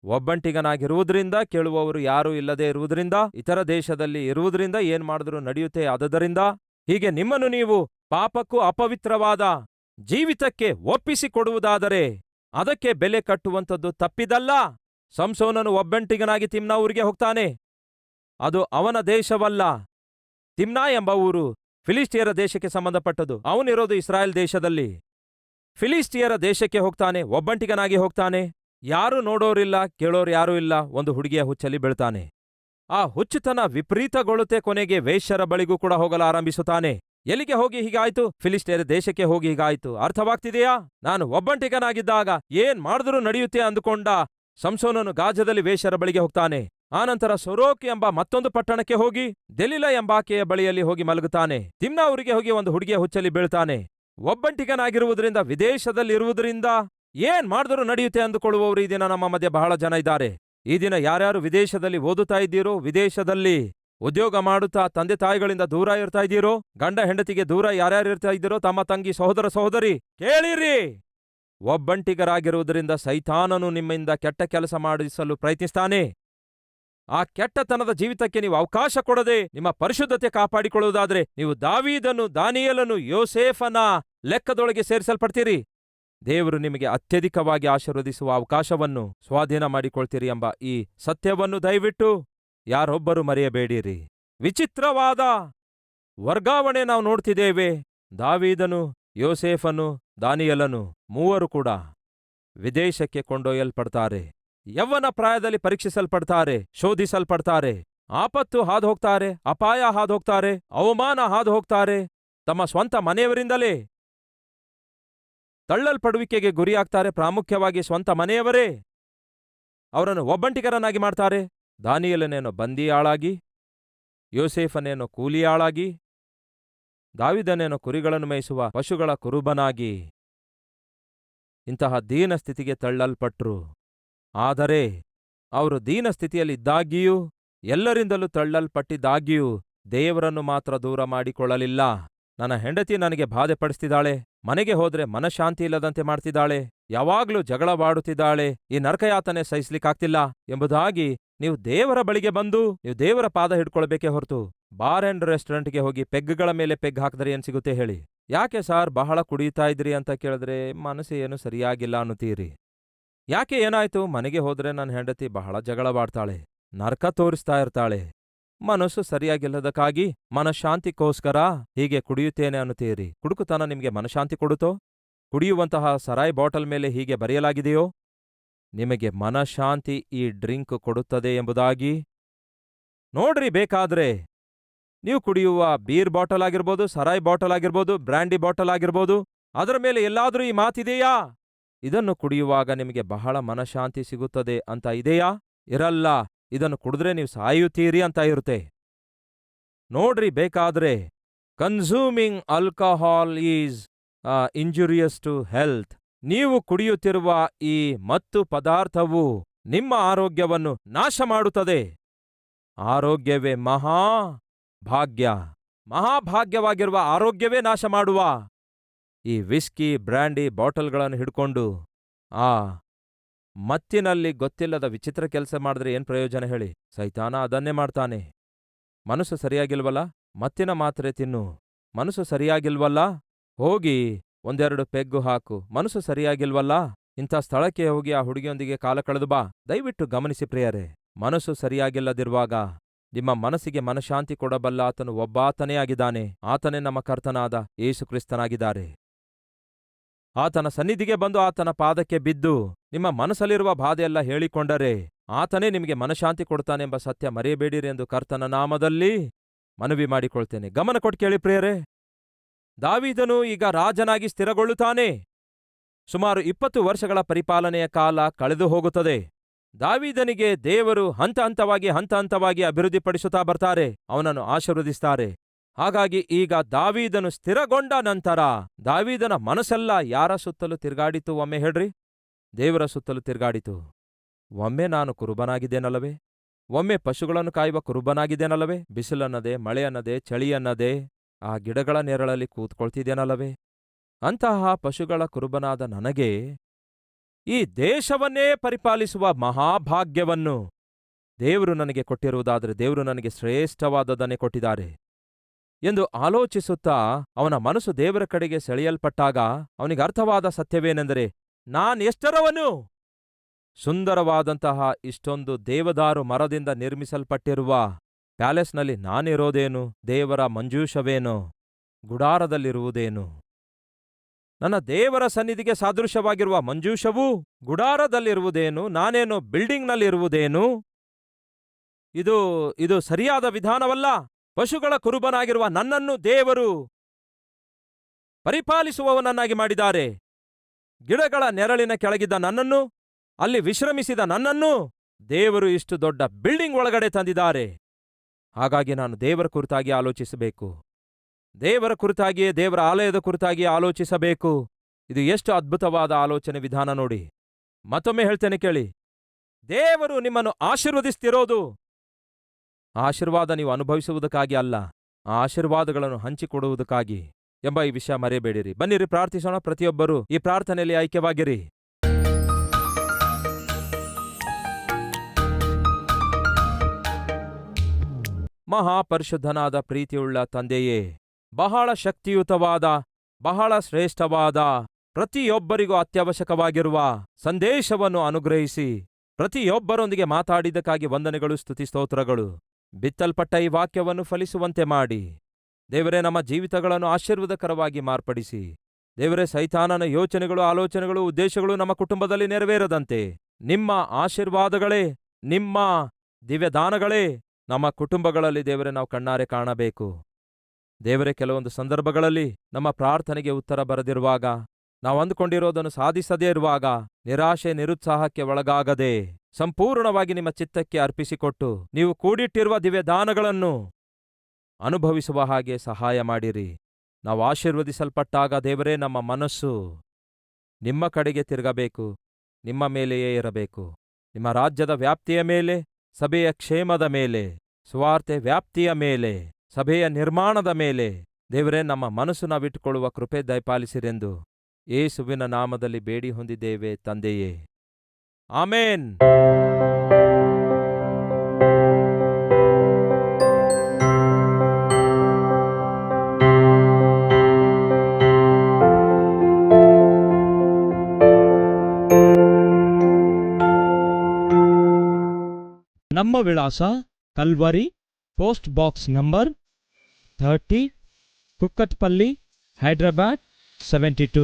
ಒಬ್ಬಂಟಿಗನಾಗಿರುವುದರಿಂದ, ಕೇಳುವವರು ಯಾರೂ ಇಲ್ಲದೆ ಇರುವುದರಿಂದ, ಇತರ ದೇಶದಲ್ಲಿ ಇರುವುದರಿಂದ ಏನ್ ಮಾಡಿದ್ರೂ ನಡೆಯುತ್ತೆ ಆದದರಿಂದ, ಹೀಗೆ ನಿಮ್ಮನ್ನು ನೀವು ಪಾಪಕ್ಕೂ ಅಪವಿತ್ರವಾದ ಜೀವಿತಕ್ಕೆ ಒಪ್ಪಿಸಿಕೊಡುವುದಾದರೆ, ಅದಕ್ಕೆ ಬೆಲೆ ಕಟ್ಟುವಂಥದ್ದು ತಪ್ಪಿದಲ್ಲ? ಸಂಸೋನನು ಒಬ್ಬಂಟಿಗನಾಗಿ ತಿಮ್ನಾ ಊರಿಗೆ ಹೋಗ್ತಾನೆ. ಅದು ಅವನ ದೇಶವಲ್ಲ. ತಿಮ್ನಾ ಎಂಬ ಊರು ಫಿಲಿಸ್ಟಿಯರ ದೇಶಕ್ಕೆ ಸಂಬಂಧಪಟ್ಟದು. ಅವನಿರೋದು ಇಸ್ರಾಯೇಲ್ ದೇಶದಲ್ಲಿ. ಫಿಲಿಸ್ಟಿಯರ ದೇಶಕ್ಕೆ ಹೋಗ್ತಾನೆ, ಒಬ್ಬಂಟಿಗನಾಗಿ ಹೋಗ್ತಾನೆ. ಯಾರೂ ನೋಡೋರಿಲ್ಲ, ಕೇಳೋರು ಯಾರೂ ಇಲ್ಲ, ಒಂದು ಹುಡುಗಿಯ ಹುಚ್ಚಲ್ಲಿ ಬೀಳ್ತಾನೆ. ಆ ಹುಚ್ಚುತನ ವಿಪರೀತಗೊಳ್ಳುತ್ತೆ, ಕೊನೆಗೆ ವೇಶ್ಯರ ಬಳಿಗೂ ಕೂಡ ಹೋಗಲು ಆರಂಭಿಸುತ್ತಾನೆ. ಎಲ್ಲಿಗೆ ಹೋಗಿ ಹೀಗಾಯ್ತು? ಫಿಲಿಸ್ಟಿಯರ ದೇಶಕ್ಕೆ ಹೋಗಿ ಹೀಗಾಯ್ತು. ಅರ್ಥವಾಗ್ತಿದೆಯಾ? ನಾನು ಒಬ್ಬಂಟಿಗನಾಗಿದ್ದಾಗ ಏನ್ ಮಾಡಿದ್ರೂ ನಡೆಯುತ್ತೆ ಅಂದುಕೊಂಡ ಸಂಸೋನನು ಗಾಜದಲ್ಲಿ ವೇಶ್ಯರ ಬಳಿಗೆ ಹೋಗ್ತಾನೆ. ಆನಂತರ ಸೊರೋಕ್ ಎಂಬ ಮತ್ತೊಂದು ಪಟ್ಟಣಕ್ಕೆ ಹೋಗಿ, ದೆಲಿಲ ಎಂಬಾಕೆಯ ಬಳಿಯಲ್ಲಿ ಹೋಗಿ ಮಲಗುತ್ತಾನೆ. ತಿಮ್ನಾ ಊರಿಗೆ ಹೋಗಿ ಒಂದು ಹುಡುಗಿಯ ಹುಚ್ಚಲಿ ಬೀಳ್ತಾನೆ. ಒಬ್ಬಂಟಿಗನಾಗಿರುವುದರಿಂದ, ವಿದೇಶದಲ್ಲಿರುವುದರಿಂದ ಏನ್ ಮಾಡಿದರೂ ನಡೆಯುತ್ತೆ ಅಂದುಕೊಳ್ಳುವವರು ಈ ದಿನ ನಮ್ಮ ಮಧ್ಯೆ ಬಹಳ ಜನ ಇದ್ದಾರೆ. ಈ ದಿನ ಯಾರ್ಯಾರು ವಿದೇಶದಲ್ಲಿ ಓದುತ್ತಾ ಇದ್ದೀರೋ, ವಿದೇಶದಲ್ಲಿ ಉದ್ಯೋಗ ಮಾಡುತ್ತಾ ತಂದೆ ತಾಯಿಗಳಿಂದ ದೂರ ಇರ್ತಾ ಇದ್ದೀರೋ, ಗಂಡ ಹೆಂಡತಿಗೆ ದೂರ ಯಾರ್ಯಾರು ಇರ್ತಾ ಇದ್ದೀರೋ, ತಮ್ಮ ತಂಗಿ ಸಹೋದರ ಸಹೋದರಿ, ಕೇಳಿರಿ! ಒಬ್ಬಂಟಿಗರಾಗಿರುವುದರಿಂದ ಸೈತಾನನು ನಿಮ್ಮಿಂದ ಕೆಟ್ಟ ಕೆಲಸ ಮಾಡಿಸಲು ಪ್ರಯತ್ನಿಸ್ತಾನೆ. ಆ ಕೆಟ್ಟತನದ ಜೀವಿತಕ್ಕೆ ನೀವು ಅವಕಾಶ ಕೊಡದೆ ನಿಮ್ಮ ಪರಿಶುದ್ಧತೆ ಕಾಪಾಡಿಕೊಳ್ಳುವುದಾದ್ರೆ ನೀವು ದಾವೀದನು, ದಾನಿಯಲನು, ಯೋಸೇಫನ ಲೆಕ್ಕದೊಳಗೆ ಸೇರಿಸಲ್ಪಡ್ತೀರಿ. ದೇವರು ನಿಮಗೆ ಅತ್ಯಧಿಕವಾಗಿ ಆಶೀರ್ವದಿಸುವ ಅವಕಾಶವನ್ನು ಸ್ವಾಧೀನ ಮಾಡಿಕೊಳ್ತೀರಿ ಎಂಬ ಈ ಸತ್ಯವನ್ನು ದಯವಿಟ್ಟು ಯಾರೊಬ್ಬರು ಮರೆಯಬೇಡಿರಿ. ವಿಚಿತ್ರವಾದ ವರ್ಗಾವಣೆ ನಾವು ನೋಡ್ತಿದ್ದೇವೆ. ದಾವೀದನು, ಯೋಸೇಫನು, ದಾನಿಯಲನು ಮೂವರು ಕೂಡ ವಿದೇಶಕ್ಕೆ ಕೊಂಡೊಯ್ಯಲ್ಪಡ್ತಾರೆ. ಯವ್ವನ ಪ್ರಾಯದಲ್ಲಿ ಪರೀಕ್ಷಿಸಲ್ಪಡ್ತಾರೆ, ಶೋಧಿಸಲ್ಪಡ್ತಾರೆ. ಆಪತ್ತು ಹಾದು ಹೋಗ್ತಾರೆ ಅಪಾಯ ಹಾದು ಹೋಗ್ತಾರೆ ಅವಮಾನ ಹಾದು ಹೋಗ್ತಾರೆ ತಮ್ಮ ಸ್ವಂತ ಮನೆಯವರಿಂದಲೇ. ತಳ್ಳಲ್ಪಡುವಿಕೆಗೆ ಗುರಿಯಾಗ್ತಾರೆ, ಪ್ರಾಮುಖ್ಯವಾಗಿ ಸ್ವಂತ ಮನೆಯವರೇ. ಅವರನ್ನು ಒಬ್ಬಂಟಿಗರನ್ನಾಗಿ ಮಾಡ್ತಾರೆ. ದಾನಿಯಲನೇನೋ ಬಂದಿಯಾಳಾಗಿ ಯೋಸೇಫನೇನೋ ಕೂಲಿಯಾಳಾಗಿ ದಾವಿದನೇನೋ ಕುರಿಗಳನ್ನು ಮೇಯಿಸುವ ಪಶುಗಳ ಕುರುಬನಾಗಿ. ಇಂತಹ ದೀನ ಸ್ಥಿತಿಗೆ ತಳ್ಳಲ್ಪಟ್ರು. ಆದರೆ ಅವರು ದೀನ ಸ್ಥಿತಿಯಲ್ಲಿದ್ದಾಗಿಯೂ ಎಲ್ಲರಿಂದಲೂ ತಳ್ಳಲ್ಪಟ್ಟಿದ್ದಾಗ್ಯೂ ದೇವರನ್ನು ಮಾತ್ರ ದೂರ ಮಾಡಿಕೊಳ್ಳಲಿಲ್ಲ. ನನ್ನ ಹೆಂಡತಿ ನನಗೆ ಬಾಧೆಪಡಿಸ್ತಿದ್ದಾಳೆ, ಮನೆಗೆ ಹೋದ್ರೆ ಮನಃಶಾಂತಿ ಇಲ್ಲದಂತೆ ಮಾಡ್ತಿದ್ದಾಳೆ, ಯಾವಾಗ್ಲೂ ಜಗಳವಾಡುತ್ತಿದ್ದಾಳೆ, ಈ ನರಕಯಾತನೆ ಸಹಿಸ್ಲಿಕ್ಕಾಗ್ತಿಲ್ಲ ಎಂಬುದಾಗಿ ನೀವು ದೇವರ ಬಳಿಗೆ ಬಂದು ನೀವು ದೇವರ ಪಾದ ಹಿಡ್ಕೊಳ್ಬೇಕೇ ಹೊರತು, ಬಾರ್ ಅಂಡ್ ರೆಸ್ಟೋರೆಂಟ್ಗೆ ಹೋಗಿ ಪೆಗ್ಗಳ ಮೇಲೆ ಪೆಗ್ ಹಾಕಿದ್ರೆ ಏನ್ ಸಿಗುತ್ತೆ ಹೇಳಿ. ಯಾಕೆ ಸಾರ್ ಬಹಳ ಕುಡಿಯುತ್ತಾ ಇದ್ರಿ ಅಂತ ಕೇಳಿದ್ರೆ ಮನಸ್ಸು ಏನು ಸರಿಯಾಗಿಲ್ಲ ಅನ್ನುತ್ತೀರಿ. ಯಾಕೆ ಏನಾಯ್ತು? ಮನೆಗೆ ಹೋದ್ರೆ ನನ್ನ ಹೆಂಡತಿ ಬಹಳ ಜಗಳವಾಡ್ತಾಳೆ, ನರ್ಕ ತೋರಿಸ್ತಾ ಇರ್ತಾಳೆ. ಮನಸ್ಸು ಸರಿಯಾಗಿಲ್ಲದಕ್ಕಾಗಿ ಮನಃಶಾಂತಿಗೋಸ್ಕರ ಹೀಗೆ ಕುಡಿಯುತ್ತೇನೆ ಅನ್ನುತ್ತೀರಿ. ಕುಡುಕುತನ ನಿಮಗೆ ಮನಃಶಾಂತಿ ಕೊಡುತ್ತೋ? ಕುಡಿಯುವಂತಹ ಸರಾಯ್ ಬಾಟಲ್ ಮೇಲೆ ಹೀಗೆ ಬರೆಯಲಾಗಿದೆಯೋ? ನಿಮಗೆ ಮನಃಶಾಂತಿ ಈ ಡ್ರಿಂಕ್ ಕೊಡುತ್ತದೆ ಎಂಬುದಾಗಿ? ನೋಡ್ರಿ ಬೇಕಾದ್ರೆ. ನೀವು ಕುಡಿಯುವ ಬೀರ್ ಬಾಟಲ್ ಆಗಿರ್ಬೋದು, ಸರಾಯ್ ಬಾಟಲ್ ಆಗಿರ್ಬೋದು, ಬ್ರ್ಯಾಂಡಿ ಬಾಟಲ್ ಆಗಿರ್ಬೋದು, ಅದರ ಮೇಲೆ ಎಲ್ಲಾದರೂ ಈ ಮಾತಿದೆಯಾ? ಇದನ್ನು ಕುಡಿಯುವಾಗ ನಿಮಗೆ ಬಹಳ ಮನಶಾಂತಿ ಸಿಗುತ್ತದೆ ಅಂತ ಇದೆಯಾ? ಇರಲ್ಲ. ಇದನ್ನು ಕುಡಿದ್ರೆ ನೀವು ಸಾಯುತ್ತೀರಿ ಅಂತ ಇರುತ್ತೆ. ನೋಡ್ರಿ, ಬೇಕಾದ್ರೆ. Consuming alcohol is injurious to health. ನೀವು ಕುಡಿಯುತ್ತಿರುವ ಈ ಮತ್ತು ಪದಾರ್ಥವು ನಿಮ್ಮ ಆರೋಗ್ಯವನ್ನು ನಾಶ ಮಾಡುತ್ತದೆ. ಆರೋಗ್ಯವೇ ಮಹಾ ಭಾಗ್ಯ. ಮಹಾಭಾಗ್ಯವಾಗಿರುವ ಆರೋಗ್ಯವೇ ನಾಶ ಮಾಡುವ. ಈ ವಿಸ್ಕಿ, ಬ್ರ್ಯಾಂಡಿ ಬಾಟಲ್ಗಳನ್ನು ಹಿಡ್ಕೊಂಡು, ಆ ಮತ್ತಿನಲ್ಲಿ ಗೊತ್ತಿಲ್ಲದ ವಿಚಿತ್ರ ಕೆಲಸ ಮಾಡಿದ್ರೆ ಏನ್ ಪ್ರಯೋಜನ ಹೇಳಿ? ಸೈತಾನ ಅದನ್ನೇ ಮಾಡ್ತಾನೆ. ಮನಸ್ಸು ಸರಿಯಾಗಿಲ್ವಲ್ಲ? ಮತ್ತಿನ ಮಾತ್ರೆ ತಿನ್ನು. ಮನಸ್ಸು ಸರಿಯಾಗಿಲ್ವಲ್ಲ? ಹೋಗಿ ಒಂದೆರಡು ಪೆಗ್ಗು ಹಾಕು. ಮನಸ್ಸು ಸರಿಯಾಗಿಲ್ವಲ್ಲ? ಇಂಥ ಸ್ಥಳಕ್ಕೆ ಹೋಗಿ ಆ ಹುಡುಗಿಯೊಂದಿಗೆ ಕಾಲ ಕಳೆದು ಬಾ. ದಯವಿಟ್ಟು ಗಮನಿಸಿ ಪ್ರಿಯರೇ, ಮನಸ್ಸು ಸರಿಯಾಗಿಲ್ಲದಿರುವಾಗ ನಿಮ್ಮ ಮನಸ್ಸಿಗೆ ಮನಶಾಂತಿ ಕೊಡಬಲ್ಲ ಆತನು ಒಬ್ಬಾತನೇ ಆಗಿದ್ದಾನೆ. ಆತನೇ ನಮ್ಮ ಕರ್ತನಾದ ಯೇಸು ಕ್ರಿಸ್ತನಾಗಿದ್ದಾರೆ. ಆತನ ಸನ್ನಿಧಿಗೆ ಬಂದು ಆತನ ಪಾದಕ್ಕೆ ಬಿದ್ದು ನಿಮ್ಮ ಮನಸ್ಸಲ್ಲಿರುವ ಬಾಧೆಯೆಲ್ಲ ಹೇಳಿಕೊಂಡರೆ ಆತನೇ ನಿಮಗೆ ಮನಃಶಾಂತಿ ಕೊಡ್ತಾನೆಂಬ ಸತ್ಯ ಮರೆಯಬೇಡಿರಿ ಎಂದು ಕರ್ತನ ನಾಮದಲ್ಲಿ ಮನವಿ ಮಾಡಿಕೊಳ್ತೇನೆ. ಗಮನ ಕೊಟ್ಟು ಕೇಳಿ ಪ್ರಿಯರೇ, ದಾವಿದನು ಈಗ ರಾಜನಾಗಿ ಸ್ಥಿರಗೊಳ್ಳುತ್ತಾನೆ. ಸುಮಾರು ಇಪ್ಪತ್ತು ವರ್ಷಗಳ ಪರಿಪಾಲನೆಯ ಕಾಲ ಕಳೆದು ಹೋಗುತ್ತದೆ. ದಾವಿದನಿಗೆ ದೇವರು ಹಂತ ಹಂತವಾಗಿ ಹಂತ ಹಂತವಾಗಿ ಅಭಿವೃದ್ಧಿಪಡಿಸುತ್ತಾ ಬರ್ತಾರೆ. ಅವನನ್ನು ಆಶೀರ್ವದಿಸ್ತಾರೆ. ಹಾಗಾಗಿ ಈಗ ದಾವೀದನು ಸ್ಥಿರಗೊಂಡ ನಂತರ ದಾವೀದನ ಮನಸ್ಸೆಲ್ಲ ಯಾರ ಸುತ್ತಲೂ ತಿರುಗಾಡಿತು? ಒಮ್ಮೆ ಹೇಳ್ರಿ. ದೇವರ ಸುತ್ತಲೂ ತಿರುಗಾಡಿತು. ಒಮ್ಮೆ ನಾನು ಕುರುಬನಾಗಿದ್ದೇನಲ್ಲವೇ? ಒಮ್ಮೆ ಪಶುಗಳನ್ನು ಕಾಯುವ ಕುರುಬನಾಗಿದ್ದೇನಲ್ಲವೇ? ಬಿಸಿಲನ್ನದೆ, ಮಳೆಯನ್ನದೆ, ಚಳಿಯನ್ನದೆ, ಆ ಗಿಡಗಳ ನೆರಳಲ್ಲಿ ಕೂತ್ಕೊಳ್ತಿದ್ದೇನಲ್ಲವೇ? ಅಂತಹ ಪಶುಗಳ ಕುರುಬನಾದ ನನಗೆ ಈ ದೇಶವನ್ನೇ ಪರಿಪಾಲಿಸುವ ಮಹಾಭಾಗ್ಯವನ್ನು ದೇವರು ನನಗೆ ಕೊಟ್ಟಿರುವುದಾದರೆ ದೇವರು ನನಗೆ ಶ್ರೇಷ್ಠವಾದದನ್ನೇ ಕೊಟ್ಟಿದ್ದಾರೆ. ಎಂದು ಆಲೋಚಿಸುತ್ತಾ ಅವನ ಮನಸ್ಸು ದೇವರ ಕಡೆಗೆ ಸೆಳೆಯಲ್ಪಟ್ಟಾಗ ಅವನಿಗೆ ಅರ್ಥವಾದ ಸತ್ಯವೇನೆಂದರೆ ನಾನೆಷ್ಟರವನು ಸುಂದರವಾದಂತಹ ಇಷ್ಟೊಂದು ದೇವದಾರು ಮರದಿಂದ ನಿರ್ಮಿಸಲ್ಪಟ್ಟಿರುವ ಪ್ಯಾಲೇಸ್ನಲ್ಲಿ ನಾನಿರೋದೇನು? ದೇವರ ಮಂಜೂಷವೇನು? ಗುಡಾರದಲ್ಲಿರುವುದೇನು? ನನ್ನ ದೇವರ ಸನ್ನಿಧಿಗೆ ಸಾದೃಶ್ಯವಾಗಿರುವ ಮಂಜೂಷವೂ ಗುಡಾರದಲ್ಲಿರುವುದೇನು? ನಾನೇನು ಬಿಲ್ಡಿಂಗ್ನಲ್ಲಿರುವುದೇನು? ಇದು ಇದು ಸರಿಯಾದ ವಿಧಾನವಲ್ಲ? ಪಶುಗಳ ಕುರುಬನಾಗಿರುವ ನನ್ನನ್ನು ದೇವರು ಪರಿಪಾಲಿಸುವವನನ್ನಾಗಿ ಮಾಡಿದ್ದಾರೆ. ಗಿಡಗಳ ನೆರಳಿನ ಕೆಳಗಿದ್ದ ನನ್ನನ್ನು, ಅಲ್ಲಿ ವಿಶ್ರಮಿಸಿದ ನನ್ನನ್ನು ದೇವರು ಇಷ್ಟು ದೊಡ್ಡ ಬಿಲ್ಡಿಂಗ್ ಒಳಗಡೆ ತಂದಿದ್ದಾರೆ. ಹಾಗಾಗಿ ನಾನು ದೇವರ ಕುರಿತಾಗಿ ಆಲೋಚಿಸಬೇಕು. ದೇವರ ಕುರಿತಾಗಿಯೇ, ದೇವರ ಆಲಯದ ಕುರಿತಾಗಿ ಆಲೋಚಿಸಬೇಕು. ಇದು ಎಷ್ಟು ಅದ್ಭುತವಾದ ಆಲೋಚನೆ ವಿಧಾನ ನೋಡಿ. ಮತ್ತೊಮ್ಮೆ ಹೇಳ್ತೇನೆ ಕೇಳಿ. ದೇವರು ನಿಮ್ಮನ್ನು ಆಶೀರ್ವದಿಸ್ತಿರೋದು ಆಶೀರ್ವಾದ ನೀವು ಅನುಭವಿಸುವುದಕ್ಕಾಗಿ ಅಲ್ಲ ಆಶೀರ್ವಾದಗಳನ್ನು ಹಂಚಿಕೊಡುವುದಕ್ಕಾಗಿ ಎಂಬ ಈ ವಿಷಯ ಮರೆಯಬೇಡಿರಿ. ಬನ್ನಿರಿ, ಪ್ರಾರ್ಥಿಸೋಣ ಪ್ರತಿಯೊಬ್ಬರು ಈ ಪ್ರಾರ್ಥನೆಯಲ್ಲಿ ಐಕ್ಯವಾಗಿರಿ. ಮಹಾಪರಿಶುದ್ಧನಾದ ಪ್ರೀತಿಯುಳ್ಳ ತಂದೆಯೇ, ಬಹಳ ಶಕ್ತಿಯುತವಾದ, ಬಹಳ ಶ್ರೇಷ್ಠವಾದ, ಪ್ರತಿಯೊಬ್ಬರಿಗೂ ಅತ್ಯವಶ್ಯಕವಾಗಿರುವ ಸಂದೇಶವನ್ನು ಅನುಗ್ರಹಿಸಿ ಪ್ರತಿಯೊಬ್ಬರೊಂದಿಗೆ ಮಾತಾಡಿದ್ದಕ್ಕಾಗಿ ವಂದನೆಗಳು, ಸ್ತುತಿ, ಸ್ತೋತ್ರಗಳು. ಬಿತ್ತಲ್ಪಟ್ಟ ಈ ವಾಕ್ಯವನ್ನು ಫಲಿಸುವಂತೆ ಮಾಡಿ. ದೇವರೇ, ನಮ್ಮ ಜೀವಿತಗಳನ್ನು ಆಶೀರ್ವಾದಕರವಾಗಿ ಮಾರ್ಪಡಿಸಿ. ದೇವರೇ, ಸೈತಾನನ ಯೋಚನೆಗಳು, ಆಲೋಚನೆಗಳು, ಉದ್ದೇಶಗಳು ನಮ್ಮ ಕುಟುಂಬದಲ್ಲಿ ನೆರವೇರದಂತೆ. ನಿಮ್ಮ ಆಶೀರ್ವಾದಗಳೇ, ನಿಮ್ಮ ದಿವ್ಯದಾನಗಳೇ ನಮ್ಮ ಕುಟುಂಬಗಳಲ್ಲಿ ದೇವರೇ, ನಾವು ಕಣ್ಣಾರೆ ಕಾಣಬೇಕು. ದೇವರೇ, ಕೆಲವೊಂದು ಸಂದರ್ಭಗಳಲ್ಲಿ ನಮ್ಮ ಪ್ರಾರ್ಥನೆಗೆ ಉತ್ತರ ಬರದಿರುವಾಗ, ನಾವು ಅಂದುಕೊಂಡಿರೋದನ್ನು ಸಾಧಿಸದೇ ಇರುವಾಗ, ನಿರಾಶೆ, ನಿರುತ್ಸಾಹಕ್ಕೆ ಒಳಗಾಗದೆ. ಸಂಪೂರ್ಣವಾಗಿ ನಿಮ್ಮ ಚಿತ್ತಕ್ಕೆ ಅರ್ಪಿಸಿಕೊಟ್ಟು ನೀವು ಕೂಡಿಟ್ಟಿರುವ ದಿವ್ಯದಾನಗಳನ್ನು ಅನುಭವಿಸುವ ಹಾಗೆ ಸಹಾಯ ಮಾಡಿರಿ. ನಾವು ಆಶೀರ್ವದಿಸಲ್ಪಟ್ಟಾಗ ದೇವರೇ ನಮ್ಮ ಮನಸ್ಸು ನಿಮ್ಮ ಕಡೆಗೆ ತಿರುಗಬೇಕು, ನಿಮ್ಮ ಮೇಲೆಯೇ ಇರಬೇಕು. ನಿಮ್ಮ ರಾಜ್ಯದ ವ್ಯಾಪ್ತಿಯ ಮೇಲೆ, ಸಭೆಯ ಕ್ಷೇಮದ ಮೇಲೆ ಸ್ವಾರ್ಥ ವ್ಯಾಪ್ತಿಯ ಮೇಲೆ, ಸಭೆಯ ನಿರ್ಮಾಣದ ಮೇಲೆ ದೇವರೇ ನಮ್ಮ ಮನಸ್ಸು ನಾವಿಟ್ಟುಕೊಳ್ಳುವ ಕೃಪೆ ದಯಪಾಲಿಸಿರೆಂದು ಏಸುವಿನ ನಾಮದಲ್ಲಿ ಬೇಡಿ ಹೊಂದಿದ್ದೇವೆ ತಂದೆಯೇ. ಆಮೇನ್ ನಮ್ಮ ವಿಳಾಸ Calvary post box number thirty Kukatpally Hyderabad seventy two